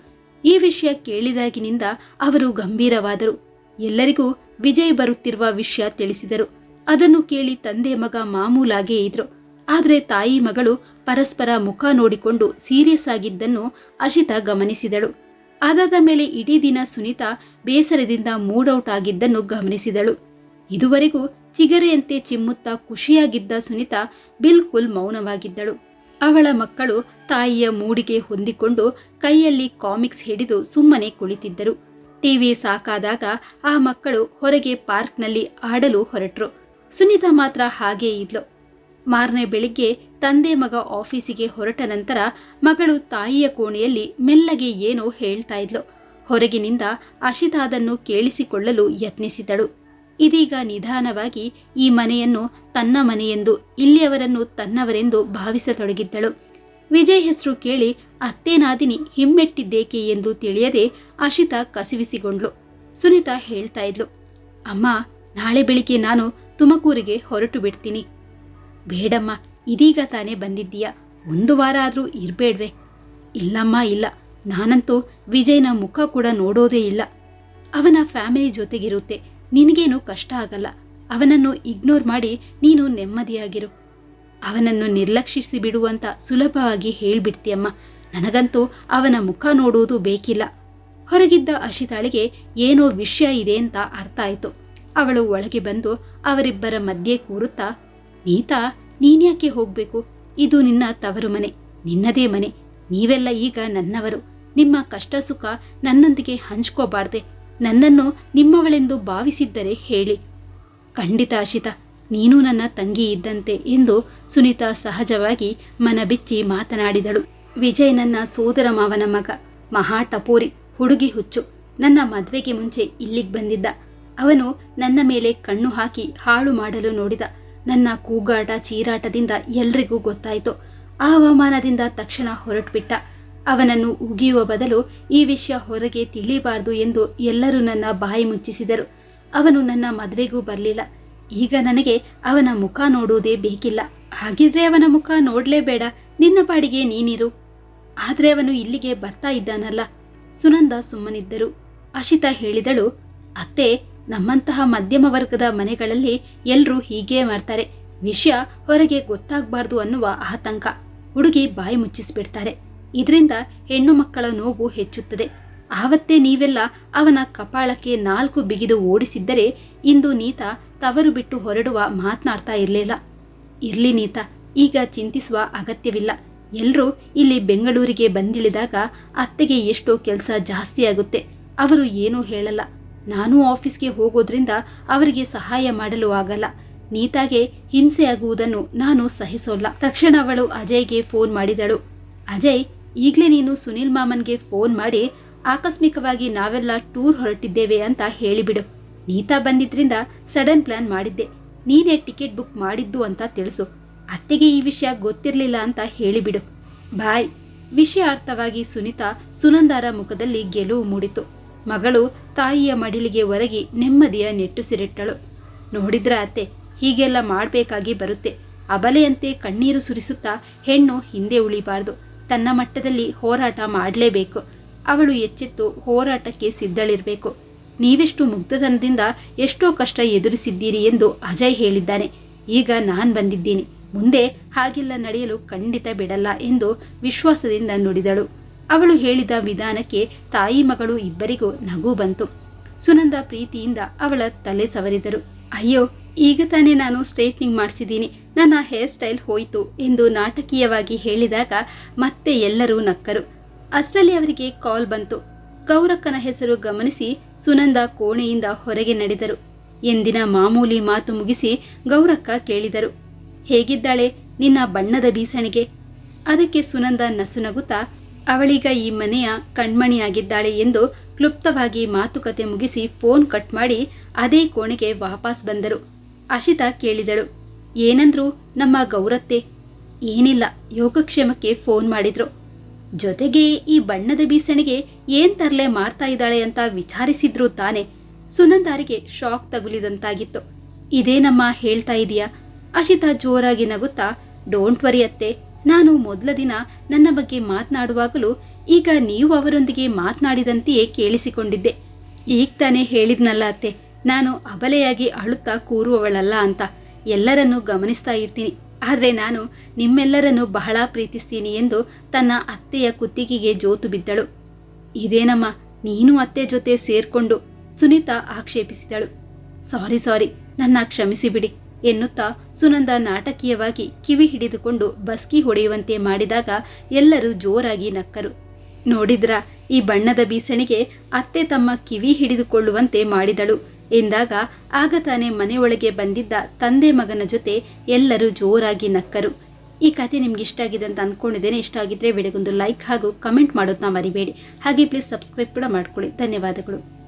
ಈ ವಿಷಯ ಕೇಳಿದಾಗಿನಿಂದ ಅವರು ಗಂಭೀರವಾದರು. ಎಲ್ಲರಿಗೂ ವಿಜಯ್ ಬರುತ್ತಿರುವ ವಿಷಯ ತಿಳಿಸಿದರು. ಅದನ್ನು ಕೇಳಿ ತಂದೆ ಮಗ ಮಾಮೂಲಾಗೇ ಇದ್ರು. ಆದರೆ ತಾಯಿ ಮಗಳು ಪರಸ್ಪರ ಮುಖ ನೋಡಿಕೊಂಡು ಸೀರಿಯಸ್ ಆಗಿದ್ದನ್ನು ಅಶಿತಾ ಗಮನಿಸಿದಳು. ಅದಾದ ಮೇಲೆ ಇಡೀ ದಿನ ಸುನೀತಾ ಬೇಸರದಿಂದ ಮೂಡೌಟ್ ಆಗಿದ್ದನ್ನು ಗಮನಿಸಿದಳು. ಇದುವರೆಗೂ ಚಿಗರೆಯಂತೆ ಚಿಮ್ಮುತ್ತಾ ಖುಷಿಯಾಗಿದ್ದ ಸುನೀತಾ ಬಿಲ್ಕುಲ್ ಮೌನವಾಗಿದ್ದಳು. ಅವಳ ಮಕ್ಕಳು ತಾಯಿಯ ಮೂಡಿಗೆ ಹೊಂದಿಕೊಂಡು ಕೈಯಲ್ಲಿ ಕಾಮಿಕ್ಸ್ ಹಿಡಿದು ಸುಮ್ಮನೆ ಕುಳಿತಿದ್ದರು. ಟಿವಿ ಸಾಕಾದಾಗ ಆ ಮಕ್ಕಳು ಹೊರಗೆ ಪಾರ್ಕ್ನಲ್ಲಿ ಆಡಲು ಹೊರಟರು. ಸುನೀತಾ ಮಾತ್ರ ಹಾಗೇ ಇದ್ಲು. ಮಾರನೇ ಬೆಳಿಗ್ಗೆ ತಂದೆ ಮಗ ಆಫೀಸಿಗೆ ಹೊರಟ ನಂತರ ಮಗಳು ತಾಯಿಯ ಕೋಣೆಯಲ್ಲಿ ಮೆಲ್ಲಗೆ ಏನೋ ಹೇಳ್ತಾ ಇದ್ಲು. ಹೊರಗಿನಿಂದ ಅಶಿತಾದನ್ನು ಕೇಳಿಸಿಕೊಳ್ಳಲು ಯತ್ನಿಸಿದಳು. ಇದೀಗ ನಿಧಾನವಾಗಿ ಈ ಮನೆಯನ್ನು ತನ್ನ ಮನೆಯೆಂದು, ಇಲ್ಲಿಯವರನ್ನು ತನ್ನವರೆಂದು ಭಾವಿಸತೊಡಗಿದ್ದಳು. ವಿಜಯ್ ಹೆಸರು ಕೇಳಿ ಅತ್ತೇನಾದಿನಿ ಹಿಮ್ಮೆಟ್ಟಿದ್ದೇಕೆ ಎಂದು ತಿಳಿಯದೆ ಅಶಿತಾ ಕಸಿವಿಸಿಗೊಂಡ್ಲು ಸುನೀತಾ ಹೇಳ್ತಾ ಇದ್ಲು, ಅಮ್ಮ, ನಾಳೆ ಬೆಳಿಗ್ಗೆ ನಾನು ತುಮಕೂರಿಗೆ ಹೊರಟು ಬಿಡ್ತೀನಿ. ಬೇಡಮ್ಮ, ಇದೀಗ ತಾನೇ ಬಂದಿದ್ದೀಯ? ಒಂದು ವಾರ ಆದರೂ ಇರಬೇಡ್ವೆ. ಇಲ್ಲಮ್ಮ, ಇಲ್ಲ. ನಾನಂತೂ ವಿಜಯ್ನ ಮುಖ ಕೂಡ ನೋಡೋದೇ ಇಲ್ಲ. ಅವನ ಫ್ಯಾಮಿಲಿ ಜೊತೆಗಿರುತ್ತೆ. ನಿನಗೇನು ಕಷ್ಟ ಆಗಲ್ಲ. ಅವನನ್ನು ಇಗ್ನೋರ್ ಮಾಡಿ ನೀನು ನೆಮ್ಮದಿಯಾಗಿರು. ಅವನನ್ನು ನಿರ್ಲಕ್ಷಿಸಿ ಬಿಡುವಂತ ಸುಲಭವಾಗಿ ಹೇಳ್ಬಿಡ್ತೀಯಮ್ಮ. ನನಗಂತೂ ಅವನ ಮುಖ ನೋಡುವುದು ಬೇಕಿಲ್ಲ. ಹೊರಗಿದ್ದ ಅಶಿತಾಳಿಗೆ ಏನೋ ವಿಷಯ ಇದೆ ಅಂತ ಅರ್ಥ ಆಯಿತು. ಅವಳು ಒಳಗೆ ಬಂದು ಅವರಿಬ್ಬರ ಮಧ್ಯೆ ಕೂರುತ್ತಾ ನೀತಾ ನೀನ್ಯಾಕೆ ಹೋಗ್ಬೇಕು? ಇದು ನಿನ್ನ ತವರು ಮನೆ, ನಿನ್ನದೇ ಮನೆ. ನೀವೆಲ್ಲ ಈಗ ನನ್ನವರು. ನಿಮ್ಮ ಕಷ್ಟ ಸುಖ ನನ್ನೊಂದಿಗೆ ಹಂಚ್ಕೋಬಾರ್ದೆ. ನನ್ನನ್ನು ನಿಮ್ಮವಳೆಂದು ಭಾವಿಸಿದ್ದರೆ ಹೇಳಿ. ಖಂಡಿತ ಅಶಿತಾ ನೀನು ನನ್ನ ತಂಗಿ ಇದ್ದಂತೆ ಎಂದು ಸುನೀತಾ ಸಹಜವಾಗಿ ಮನಬಿಚ್ಚಿ ಮಾತನಾಡಿದಳು. ವಿಜಯ್ ನನ್ನ ಸೋದರ ಮಾವನ ಮಗ, ಮಹಾ ಟಪೋರಿ, ಹುಡುಗಿ ಹುಚ್ಚು. ನನ್ನ ಮದುವೆಗೆ ಮುಂಚೆ ಇಲ್ಲಿಗೆ ಬಂದಿದ್ದ. ಅವನು ನನ್ನ ಮೇಲೆ ಕಣ್ಣು ಹಾಕಿ ಹಾಳು ಮಾಡಲು ನೋಡಿದ. ನನ್ನ ಕೂಗಾಟ ಚೀರಾಟದಿಂದ ಎಲ್ರಿಗೂ ಗೊತ್ತಾಯಿತು. ಆ ಅವಮಾನದಿಂದ ತಕ್ಷಣ ಹೊರಟುಬಿಟ್ಟ. ಅವನನ್ನು ಉಗಿಯುವ ಬದಲು ಈ ವಿಷಯ ಹೊರಗೆ ತಿಳಿಬಾರದು ಎಂದು ಎಲ್ಲರೂ ನನ್ನ ಬಾಯಿ ಮುಚ್ಚಿಸಿದರು. ಅವನು ನನ್ನ ಮದುವೆಗೂ ಬರಲಿಲ್ಲ. ಈಗ ನನಗೆ ಅವನ ಮುಖ ನೋಡುವುದೇ ಬೇಕಿಲ್ಲ. ಹಾಗಿದ್ರೆ ಅವನ ಮುಖ ನೋಡಲೇಬೇಡ. ನಿನ್ನ ಪಾಡಿಗೆ ನೀನಿರು. ಆದ್ರೆ ಅವನು ಇಲ್ಲಿಗೆ ಬರ್ತಾ ಇದ್ದಾನಲ್ಲ. ಸುನಂದ ಸುಮ್ಮನಿದ್ದರು. ಅಶಿತಾ ಹೇಳಿದಳು, ಅತ್ತೆ ನಮ್ಮಂತಹ ಮಧ್ಯಮ ವರ್ಗದ ಮನೆಗಳಲ್ಲಿ ಎಲ್ಲರೂ ಹೀಗೇ ಮಾಡ್ತಾರೆ. ವಿಷಯ ಹೊರಗೆ ಗೊತ್ತಾಗಬಾರ್ದು ಅನ್ನುವ ಆತಂಕ. ಹುಡುಗಿ ಬಾಯಿ ಮುಚ್ಚಿಸ್ಬಿಡ್ತಾರೆ. ಇದರಿಂದ ಹೆಣ್ಣು ಮಕ್ಕಳ ನೋವು ಹೆಚ್ಚುತ್ತದೆ. ಆವತ್ತೇ ನೀವೆಲ್ಲ ಅವನ ಕಪಾಳಕ್ಕೆ ನಾಲ್ಕು ಬಿಗಿದು ಓಡಿಸಿದ್ದರೆ ಇಂದು ನೀತ ತವರು ಬಿಟ್ಟು ಹೊರಡುವ ಮಾತನಾಡ್ತಾ ಇರಲಿಲ್ಲ. ಇರ್ಲಿ ನೀತ, ಈಗ ಚಿಂತಿಸುವ ಅಗತ್ಯವಿಲ್ಲ. ಎಲ್ಲರೂ ಇಲ್ಲಿ ಬೆಂಗಳೂರಿಗೆ ಬಂದಿಳಿದಾಗ ಅತ್ತೆಗೆ ಎಷ್ಟೋ ಕೆಲಸ ಜಾಸ್ತಿ ಆಗುತ್ತೆ. ಅವರು ಏನೂ ಹೇಳಲ್ಲ. ನಾನು ಆಫೀಸ್ಗೆ ಹೋಗೋದ್ರಿಂದ ಅವರಿಗೆ ಸಹಾಯ ಮಾಡಲು ಆಗಲ್ಲ. ನೀತಾಗೆ ಹಿಂಸೆಯಾಗುವುದನ್ನು ನಾನು ಸಹಿಸೋಲ್ಲ. ತಕ್ಷಣ ಅವಳು ಅಜಯ್ಗೆ ಫೋನ್ ಮಾಡಿದಳು. ಅಜಯ್, ಈಗಲೇ ನೀನು ಸುನಿಲ್ ಮಾಮನ್ಗೆ ಫೋನ್ ಮಾಡಿ ಆಕಸ್ಮಿಕವಾಗಿ ನಾವೆಲ್ಲ ಟೂರ್ ಹೊರಟಿದ್ದೇವೆ ಅಂತ ಹೇಳಿಬಿಡು. ನೀತಾ ಬಂದಿದ್ರಿಂದ ಸಡನ್ ಪ್ಲಾನ್ ಮಾಡಿದ್ದೆ. ನೀನೇ ಟಿಕೆಟ್ ಬುಕ್ ಮಾಡಿದ್ದು ಅಂತ ತಿಳಿಸು. ಅತ್ತೆಗೆ ಈ ವಿಷಯ ಗೊತ್ತಿರಲಿಲ್ಲ ಅಂತ ಹೇಳಿಬಿಡು. ಬಾಯ್. ವಿಷಯಾರ್ಥವಾಗಿ ಸುನಿತಾ ಸುನಂದಾರ ಮುಖದಲ್ಲಿ ಗೆಲುವು ಮೂಡಿತು. ಮಗಳು ತಾಯಿಯ ಮಡಿಲಿಗೆ ಒರಗಿ ನೆಮ್ಮದಿಯ ನೆಟ್ಟುಸಿರಿಟ್ಟಳು ನೋಡಿದ್ರ ಅತ್ತೆ, ಹೀಗೆಲ್ಲ ಮಾಡಬೇಕಾಗಿ ಬರುತ್ತೆ. ಅಬಲೆಯಂತೆ ಕಣ್ಣೀರು ಸುರಿಸುತ್ತಾ ಹೆಣ್ಣು ಹಿಂದೆ ಉಳಿಬಾರ್ದು. ತನ್ನ ಮಟ್ಟದಲ್ಲಿ ಹೋರಾಟ ಮಾಡಲೇಬೇಕು. ಅವಳು ಎಚ್ಚೆತ್ತು ಹೋರಾಟಕ್ಕೆ ಸಿದ್ಧಳಿರಬೇಕು. ನೀವೆಷ್ಟು ಮುಗ್ಧತನದಿಂದ ಎಷ್ಟೋ ಕಷ್ಟ ಎದುರಿಸಿದ್ದೀರಿ ಎಂದು ಅಜಯ್ ಹೇಳಿದ್ದಾನೆ. ಈಗ ನಾನ್ ಬಂದಿದ್ದೀನಿ. ಮುಂದೆ ಹಾಗೆಲ್ಲ ನಡೆಯಲು ಖಂಡಿತ ಬಿಡಲ್ಲ ಎಂದು ವಿಶ್ವಾಸದಿಂದ ನುಡಿದಳು. ಅವಳು ಹೇಳಿದ ವಿಧಾನಕ್ಕೆ ತಾಯಿ ಮಗಳು ಇಬ್ಬರಿಗೂ ನಗು ಬಂತು. ಸುನಂದ ಪ್ರೀತಿಯಿಂದ ಅವಳ ತಲೆ ಸವರಿದರು. ಅಯ್ಯೋ, ಈಗ ತಾನೇ ನಾನು ಸ್ಟ್ರೈಟ್ನಿಂಗ್ ಮಾಡಿಸಿದ್ದೀನಿ. ನನ್ನ ಹೇರ್ ಸ್ಟೈಲ್ ಹೋಯಿತು ಎಂದು ನಾಟಕೀಯವಾಗಿ ಹೇಳಿದಾಗ ಮತ್ತೆ ಎಲ್ಲರೂ ನಕ್ಕರು. ಅಷ್ಟರಲ್ಲಿ ಅವರಿಗೆ ಕಾಲ್ ಬಂತು. ಗೌರಕ್ಕನ ಹೆಸರು ಗಮನಿಸಿ ಸುನಂದ ಕೋಣೆಯಿಂದ ಹೊರಗೆ ನಡೆದರು. ಎಂದಿನ ಮಾಮೂಲಿ ಮಾತು ಮುಗಿಸಿ ಗೌರಕ್ಕ ಕೇಳಿದರು, ಹೇಗಿದ್ದಾಳೆ? ನಿನ್ನ ಬಣ್ಣದ ಬೀಸಣಿಗೆ? ಅದಕ್ಕೆ ಸುನಂದ ನಸುನಗುತ್ತಾ ಅವಳೀಗ ಈ ಮನೆಯ ಕಣ್ಮಣಿಯಾಗಿದ್ದಾಳೆ ಎಂದು ಕ್ಲುಪ್ತವಾಗಿ ಮಾತುಕತೆ ಮುಗಿಸಿ ಫೋನ್ ಕಟ್ ಮಾಡಿ ಅದೇ ಕೋಣೆಗೆ ವಾಪಸ್ ಬಂದರು. ಅಶಿತಾ ಕೇಳಿದಳು, ಏನಂದ್ರು ನಮ್ಮ ಗೌರತ್ತೆ? ಏನಿಲ್ಲ, ಯೋಗಕ್ಷೇಮಕ್ಕೆ ಫೋನ್ ಮಾಡಿದ್ರು. ಜೊತೆಗೆ ಈ ಬಣ್ಣದ ಬೀಸಣಿಗೆ ಏನ್ ತರಲೆ ಮಾಡ್ತಾ ಇದ್ದಾಳೆ ಅಂತ ವಿಚಾರಿಸಿದ್ರು ತಾನೆ. ಸುನಂದಾರಿಗೆ ಶಾಕ್ ತಗುಲಿದಂತಾಗಿತ್ತು. ಇದೇನಮ್ಮ ಹೇಳ್ತಾ ಇದೀಯಾ? ಅಶಿತಾ ಜೋರಾಗಿ ನಗುತ್ತಾ ಡೋಂಟ್ ವರಿ ನಾನು ಮೊದಲ ದಿನ ನನ್ನ ಬಗ್ಗೆ ಮಾತನಾಡುವಾಗಲೂ ಈಗ ನೀವು ಅವರೊಂದಿಗೆ ಮಾತನಾಡಿದಂತೆಯೇ ಕೇಳಿಸಿಕೊಂಡಿದ್ದೆ. ಈಗ ತಾನೇ ಹೇಳಿದ್ನಲ್ಲ ಅತ್ತೆ, ನಾನು ಅಬಲೆಯಾಗಿ ಅಳುತ್ತಾ ಕೂರುವವಳಲ್ಲ ಅಂತ. ಎಲ್ಲರನ್ನೂ ಗಮನಿಸ್ತಾ ಇರ್ತೀನಿ. ಆದರೆ ನಾನು ನಿಮ್ಮೆಲ್ಲರನ್ನು ಬಹಳ ಪ್ರೀತಿಸ್ತೀನಿ ಎಂದು ತನ್ನ ಅತ್ತೆಯ ಕುತ್ತಿಗೆಗೆ ಜೋತು ಬಿದ್ದಳು. ಇದೇನಮ್ಮ, ನೀನು ಅತ್ತೆ ಜೊತೆ ಸೇರ್ಕೊಂಡು, ಸುನೀತಾ ಆಕ್ಷೇಪಿಸಿದಳು. ಸಾರಿ ಸಾರಿ, ನನ್ನ ಕ್ಷಮಿಸಿ ಬಿಡಿ ಎನ್ನುತ್ತಾ ಸುನಂದ ನಾಟಕೀಯವಾಗಿ ಕಿವಿ ಹಿಡಿದುಕೊಂಡು ಬಸ್ಕಿ ಹೊಡೆಯುವಂತೆ ಮಾಡಿದಾಗ ಎಲ್ಲರೂ ಜೋರಾಗಿ ನಕ್ಕರು. ನೋಡಿದ್ರ, ಈ ಬಣ್ಣದ ಬೀಸಣಿಗೆ ಅತ್ತೆ ತಮ್ಮ ಕಿವಿ ಹಿಡಿದುಕೊಳ್ಳುವಂತೆ ಮಾಡಿದಳು. ಎಂದಾಗ ಆಗ ತಾನೇ ಮನೆಯೊಳಗೆ ಬಂದಿದ್ದ ತಂದೆ ಮಗನ ಜೊತೆ ಎಲ್ಲರೂ ಜೋರಾಗಿ ನಕ್ಕರು. ಈ ಕಥೆ ನಿಮ್ಗೆ ಇಷ್ಟ ಆಗಿದೆ ಅಂತ ಅನ್ಕೊಂಡಿದ್ದೇನೆ. ಇಷ್ಟ ಆಗಿದ್ರೆ ವಿಡಿಯೋಗೊಂದು ಲೈಕ್ ಹಾಗೂ ಕಮೆಂಟ್ ಮಾಡೋದನ್ನ ಮರಿಬೇಡಿ. ಹಾಗೆ ಪ್ಲೀಸ್ ಸಬ್ಸ್ಕ್ರೈಬ್ ಕೂಡ ಮಾಡ್ಕೊಳ್ಳಿ. ಧನ್ಯವಾದಗಳು.